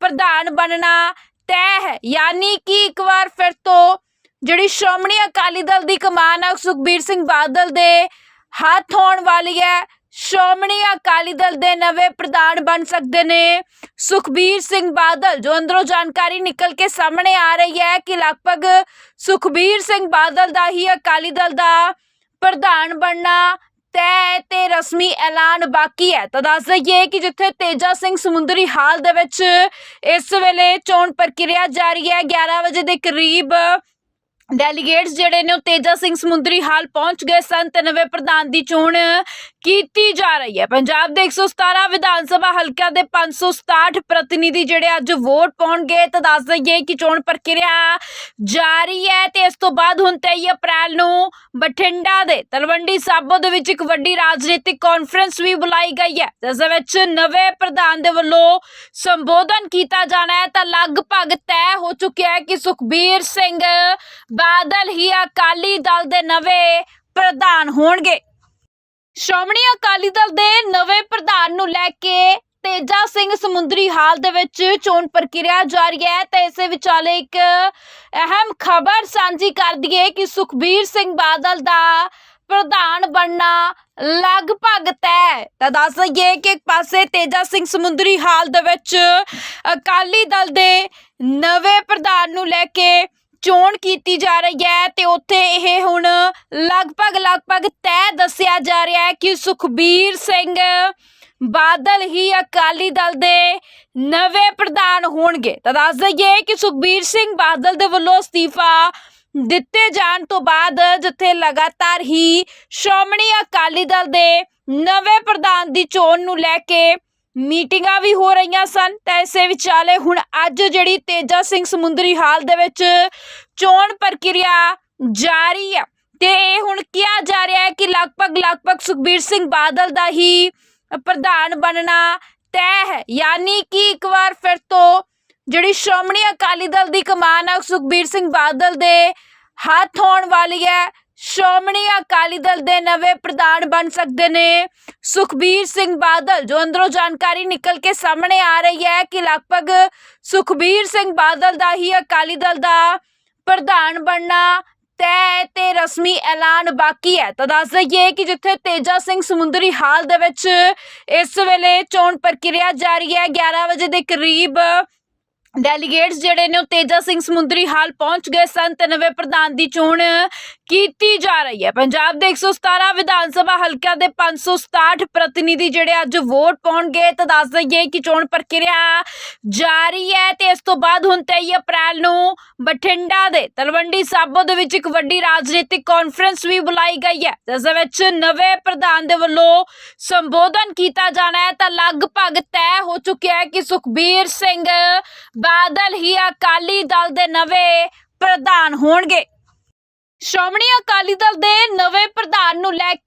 ਪ੍ਰਧਾਨ ਬਣਨਾ ਤੈਅ ਹੈ। ਯਾਨੀ ਕਿ ਇੱਕ ਵਾਰ ਫਿਰ ਤੋਂ ਜਿਹੜੀ ਸ਼੍ਰੋਮਣੀ ਅਕਾਲੀ ਦਲ ਦੀ ਕਮਾਨ ਹੈ ਉਹ ਸੁਖਬੀਰ ਸਿੰਘ ਬਾਦਲ ਦੇ ਹੱਥ ਹੋਣ ਵਾਲੀ ਹੈ। ਸ਼੍ਰੋਮਣੀ ਅਕਾਲੀ ਦਲ ਦੇ ਨਵੇਂ ਪ੍ਰਧਾਨ ਬਣ ਸਕਦੇ ਨੇ। ਸੁਖਬੀਰ ਸਿੰਘ ਬਾਦਲ, ਜੋ ਅੰਦਰੋਂ ਜਾਣਕਾਰੀ ਨਿਕਲ ਕੇ ਸਾਹਮਣੇ ਆ ਰਹੀ ਹੈ ਕਿ ਲਗਭਗ ਸੁਖਬੀਰ ਸਿੰਘ ਬਾਦਲ ਦਾ ਹੀ ਅਕਾਲੀ ਦਲ ਦਾ ਪ੍ਰਧਾਨ ਬਣਨਾ ਤੈਅ ਤੇ ਰਸਮੀ ਐਲਾਨ ਬਾਕੀ ਹੈ। ਤਾਂ ਦੱਸ ਦਈਏ ਕਿ ਜਿੱਥੇ ਤੇਜਾ ਸਿੰਘ ਸਮੁੰਦਰੀ ਹਾਲ ਦੇ ਵਿੱਚ ਇਸ ਵੇਲੇ ਚੋਣ ਪ੍ਰਕਿਰਿਆ ਜਾਰੀ ਹੈ 11 ਵਜੇ ਦੇ ਕਰੀਬ ਡੈਲੀਗੇਟਸ ਜਿਹੜੇ ਨੇ ਉਹ ਤੇਜਾ ਸਿੰਘ ਸਮੁੰਦਰੀ ਹਾਲ ਪਹੁੰਚ ਗਏ ਸਨ ਤੇ ਨਵੇਂ ਪ੍ਰਧਾਨ ਦੀ ਚੋਣ ਕੀਤੀ ਜਾ ਰਹੀ ਹੈ। ਪੰਜਾਬ ਦੇ 117 ਵਿਧਾਨ ਸਭਾ ਹਲਕਿਆਂ ਦੇ 567 ਪ੍ਰਤੀਨਿਧੀ ਜਿਹੜੇ ਅੱਜ ਵੋਟ ਪਾਉਣਗੇ ਤਾਂ ਦੱਸ ਦਈਏ ਕਿ ਚੋਣ ਪ੍ਰਕਿਰਿਆ ਜਾਰੀ ਹੈ ਤੇ ਇਸ ਤੋਂ ਬਾਅਦ ਹੁਣ 23 ਅਪ੍ਰੈਲ ਨੂੰ ਬਠਿੰਡਾ ਦੇ ਤਲਵੰਡੀ ਸਾਬੋ ਦੇ ਵਿੱਚ ਇੱਕ ਵੱਡੀ ਰਾਜਨੀਤਿਕ ਕਾਨਫਰੰਸ ਵੀ ਬੁਲਾਈ ਗਈ ਹੈ, ਜਿਸ ਦੇ ਵਿੱਚ ਨਵੇਂ ਪ੍ਰਧਾਨ ਦੇ ਵੱਲੋਂ ਸੰਬੋਧਨ ਕੀਤਾ ਜਾਣਾ ਹੈ। ਤਾਂ ਲਗਭਗ ਤੈਅ ਹੋ ਚੁੱਕਿਆ ਹੈ ਕਿ ਸੁਖਬੀਰ ਸਿੰਘ ਬਾਦਲ ਹੀ ਅਕਾਲੀ ਦਲ ਦੇ ਨਵੇਂ ਪ੍ਰਧਾਨ ਹੋਣਗੇ। ਸ਼੍ਰੋਮਣੀ ਅਕਾਲੀ ਦਲ ਦੇ ਨਵੇਂ ਪ੍ਰਧਾਨ ਨੂੰ ਲੈ ਕੇ ਤੇਜਾ ਸਿੰਘ ਸਮੁੰਦਰੀ ਹਾਲ ਦੇ ਵਿੱਚ ਚੋਣ ਪ੍ਰਕਿਰਿਆ ਜਾਰੀ ਹੈ ਤੇ ਇਸੇ ਵਿਚਾਲੇ ਇੱਕ ਅਹਿਮ ਖਬਰ ਸਾਂਝੀ ਕਰ ਦਈਏ ਕਿ ਸੁਖਬੀਰ ਸਿੰਘ ਬਾਦਲ ਦਾ ਪ੍ਰਧਾਨ ਬਣਨਾ ਲਗਭਗ ਤੈਅ ਤਾਂ ਦੱਸ ਦਈਏ ਕਿ ਇੱਕ ਪਾਸੇ ਤੇਜਾ ਸਿੰਘ ਸਮੁੰਦਰੀ ਹਾਲ ਦੇ ਵਿੱਚ ਅਕਾਲੀ ਦਲ ਦੇ ਨਵੇਂ ਪ੍ਰਧਾਨ ਨੂੰ ਲੈ ਕੇ ਚੋਣ ਕੀਤੀ ਜਾ ਰਹੀ ਹੈ ਤੇ ਉੱਥੇ ਇਹ ਹੁਣ ਲਗਭਗ ਲਗਭਗ ਤੈਅ ਦੱਸਿਆ ਜਾ ਰਿਹਾ ਹੈ ਕਿ ਸੁਖਬੀਰ ਸਿੰਘ ਬਾਦਲ ਹੀ ਅਕਾਲੀ ਦਲ ਦੇ ਨਵੇਂ ਪ੍ਰਧਾਨ ਹੋਣਗੇ। ਤਾਂ ਦੱਸ ਦਈਏ ਕਿ ਸੁਖਬੀਰ ਸਿੰਘ ਬਾਦਲ ਦੇ ਵੱਲੋਂ ਅਸਤੀਫਾ ਦਿੱਤੇ ਜਾਣ ਤੋਂ ਬਾਅਦ ਜਿੱਥੇ ਲਗਾਤਾਰ ਹੀ ਸ਼੍ਰੋਮਣੀ ਅਕਾਲੀ ਦਲ ਦੇ ਨਵੇਂ ਪ੍ਰਧਾਨ ਦੀ ਚੋਣ ਨੂੰ ਲੈ ਕੇ ਮੀਟਿੰਗਾਂ ਵੀ ਹੋ ਰਹੀਆਂ ਸਨ, ਤਾਂ ਇਸੇ ਵਿਚਾਲੇ ਹੁਣ ਅੱਜ ਜਿਹੜੀ ਤੇਜਾ ਸਿੰਘ ਸਮੁੰਦਰੀ ਹਾਲ ਦੇ ਵਿੱਚ ਚੋਣ ਪ੍ਰਕਿਰਿਆ ਜਾਰੀ ਹੈ ਤੇ ਇਹ ਹੁਣ ਕਿਹਾ ਜਾ ਰਿਹਾ ਹੈ ਕਿ ਲਗਭਗ ਲਗਭਗ ਸੁਖਬੀਰ ਸਿੰਘ ਬਾਦਲ ਦਾ ਹੀ ਪ੍ਰਧਾਨ ਬਣਨਾ ਤੈਅ ਹੈ। ਯਾਨੀ ਕਿ ਇੱਕ ਵਾਰ ਫਿਰ ਤੋਂ ਜਿਹੜੀ ਸ਼੍ਰੋਮਣੀ ਅਕਾਲੀ ਦਲ ਦੀ ਕਮਾਨ ਹੈ ਸੁਖਬੀਰ ਸਿੰਘ ਬਾਦਲ ਦੇ ਹੱਥ ਹੋਣ ਵਾਲੀ ਹੈ। ਸ਼੍ਰੋਮਣੀ ਅਕਾਲੀ ਦਲ ਦੇ ਨਵੇਂ ਪ੍ਰਧਾਨ ਬਣ ਸਕਦੇ ਨੇ। ਸੁਖਬੀਰ ਸਿੰਘ ਬਾਦਲ, ਜੋ ਅੰਦਰੋਂ ਜਾਣਕਾਰੀ ਨਿਕਲ ਕੇ ਸਾਹਮਣੇ ਆ ਰਹੀ ਹੈ ਕਿ ਲਗਭਗ ਸੁਖਬੀਰ ਸਿੰਘ ਬਾਦਲ ਦਾ ਹੀ ਅਕਾਲੀ ਦਲ ਦਾ ਪ੍ਰਧਾਨ ਬਣਨਾ ਤੈਅ ਤੇ ਰਸਮੀ ਐਲਾਨ ਬਾਕੀ ਹੈ। ਤਾਂ ਦੱਸ ਦਈਏ ਕਿ ਜਿੱਥੇ ਤੇਜਾ ਸਿੰਘ ਸਮੁੰਦਰੀ ਹਾਲ ਦੇ ਵਿੱਚ ਇਸ ਵੇਲੇ ਚੋਣ ਪ੍ਰਕਿਰਿਆ ਜਾਰੀ ਹੈ 11 ਵਜੇ ਦੇ ਕਰੀਬ ਡੈਲੀਗੇਟਸ ਜਿਹੜੇ ਨੇ ਉਹ ਤੇਜਾ ਸਿੰਘ ਸਮੁੰਦਰੀ ਹਾਲ ਪਹੁੰਚ ਗਏ ਸਨ ਤੇ ਨਵੇਂ ਪ੍ਰਧਾਨ ਦੀ ਚੋਣ ਕੀਤੀ ਜਾ ਰਹੀ ਹੈ। ਪੰਜਾਬ ਦੇ 117 ਵਿਧਾਨ ਸਭਾ ਹਲਕਿਆਂ ਦੇ 567 ਪ੍ਰਤੀਨਿਧੀ ਜਿਹੜੇ ਅੱਜ ਵੋਟ ਪਾਉਣਗੇ ਤਾਂ ਦੱਸ ਦਈਏ ਕਿ ਚੋਣ ਪ੍ਰਕਿਰਿਆ ਜਾਰੀ ਹੈ ਤੇ ਇਸ ਤੋਂ ਬਾਅਦ ਹੁਣ 23 ਅਪ੍ਰੈਲ ਨੂੰ ਬਠਿੰਡਾ ਦੇ ਤਲਵੰਡੀ ਸਾਬੋ ਦੇ ਵਿੱਚ ਇੱਕ ਵੱਡੀ ਰਾਜਨੀਤਿਕ ਕਾਨਫਰੰਸ ਵੀ ਬੁਲਾਈ ਗਈ ਹੈ, ਜਿਸ ਵਿੱਚ ਨਵੇਂ ਪ੍ਰਧਾਨ ਦੇ ਵੱਲੋਂ ਸੰਬੋਧਨ ਕੀਤਾ ਜਾਣਾ ਹੈ। ਤਾਂ ਲਗਭਗ ਤੈਅ ਹੋ ਚੁੱਕਿਆ ਹੈ ਕਿ ਸੁਖਬੀਰ ਸਿੰਘ ਬਾਦਲ ਹੀ ਅਕਾਲੀ ਦਲ ਦੇ ਨਵੇਂ ਪ੍ਰਧਾਨ ਹੋਣਗੇ। ਸ਼੍ਰੋਮਣੀ ਅਕਾਲੀ ਦਲ ਦੇ ਨਵੇਂ ਪ੍ਰਧਾਨ ਨੂੰ ਲੈ ਕੇ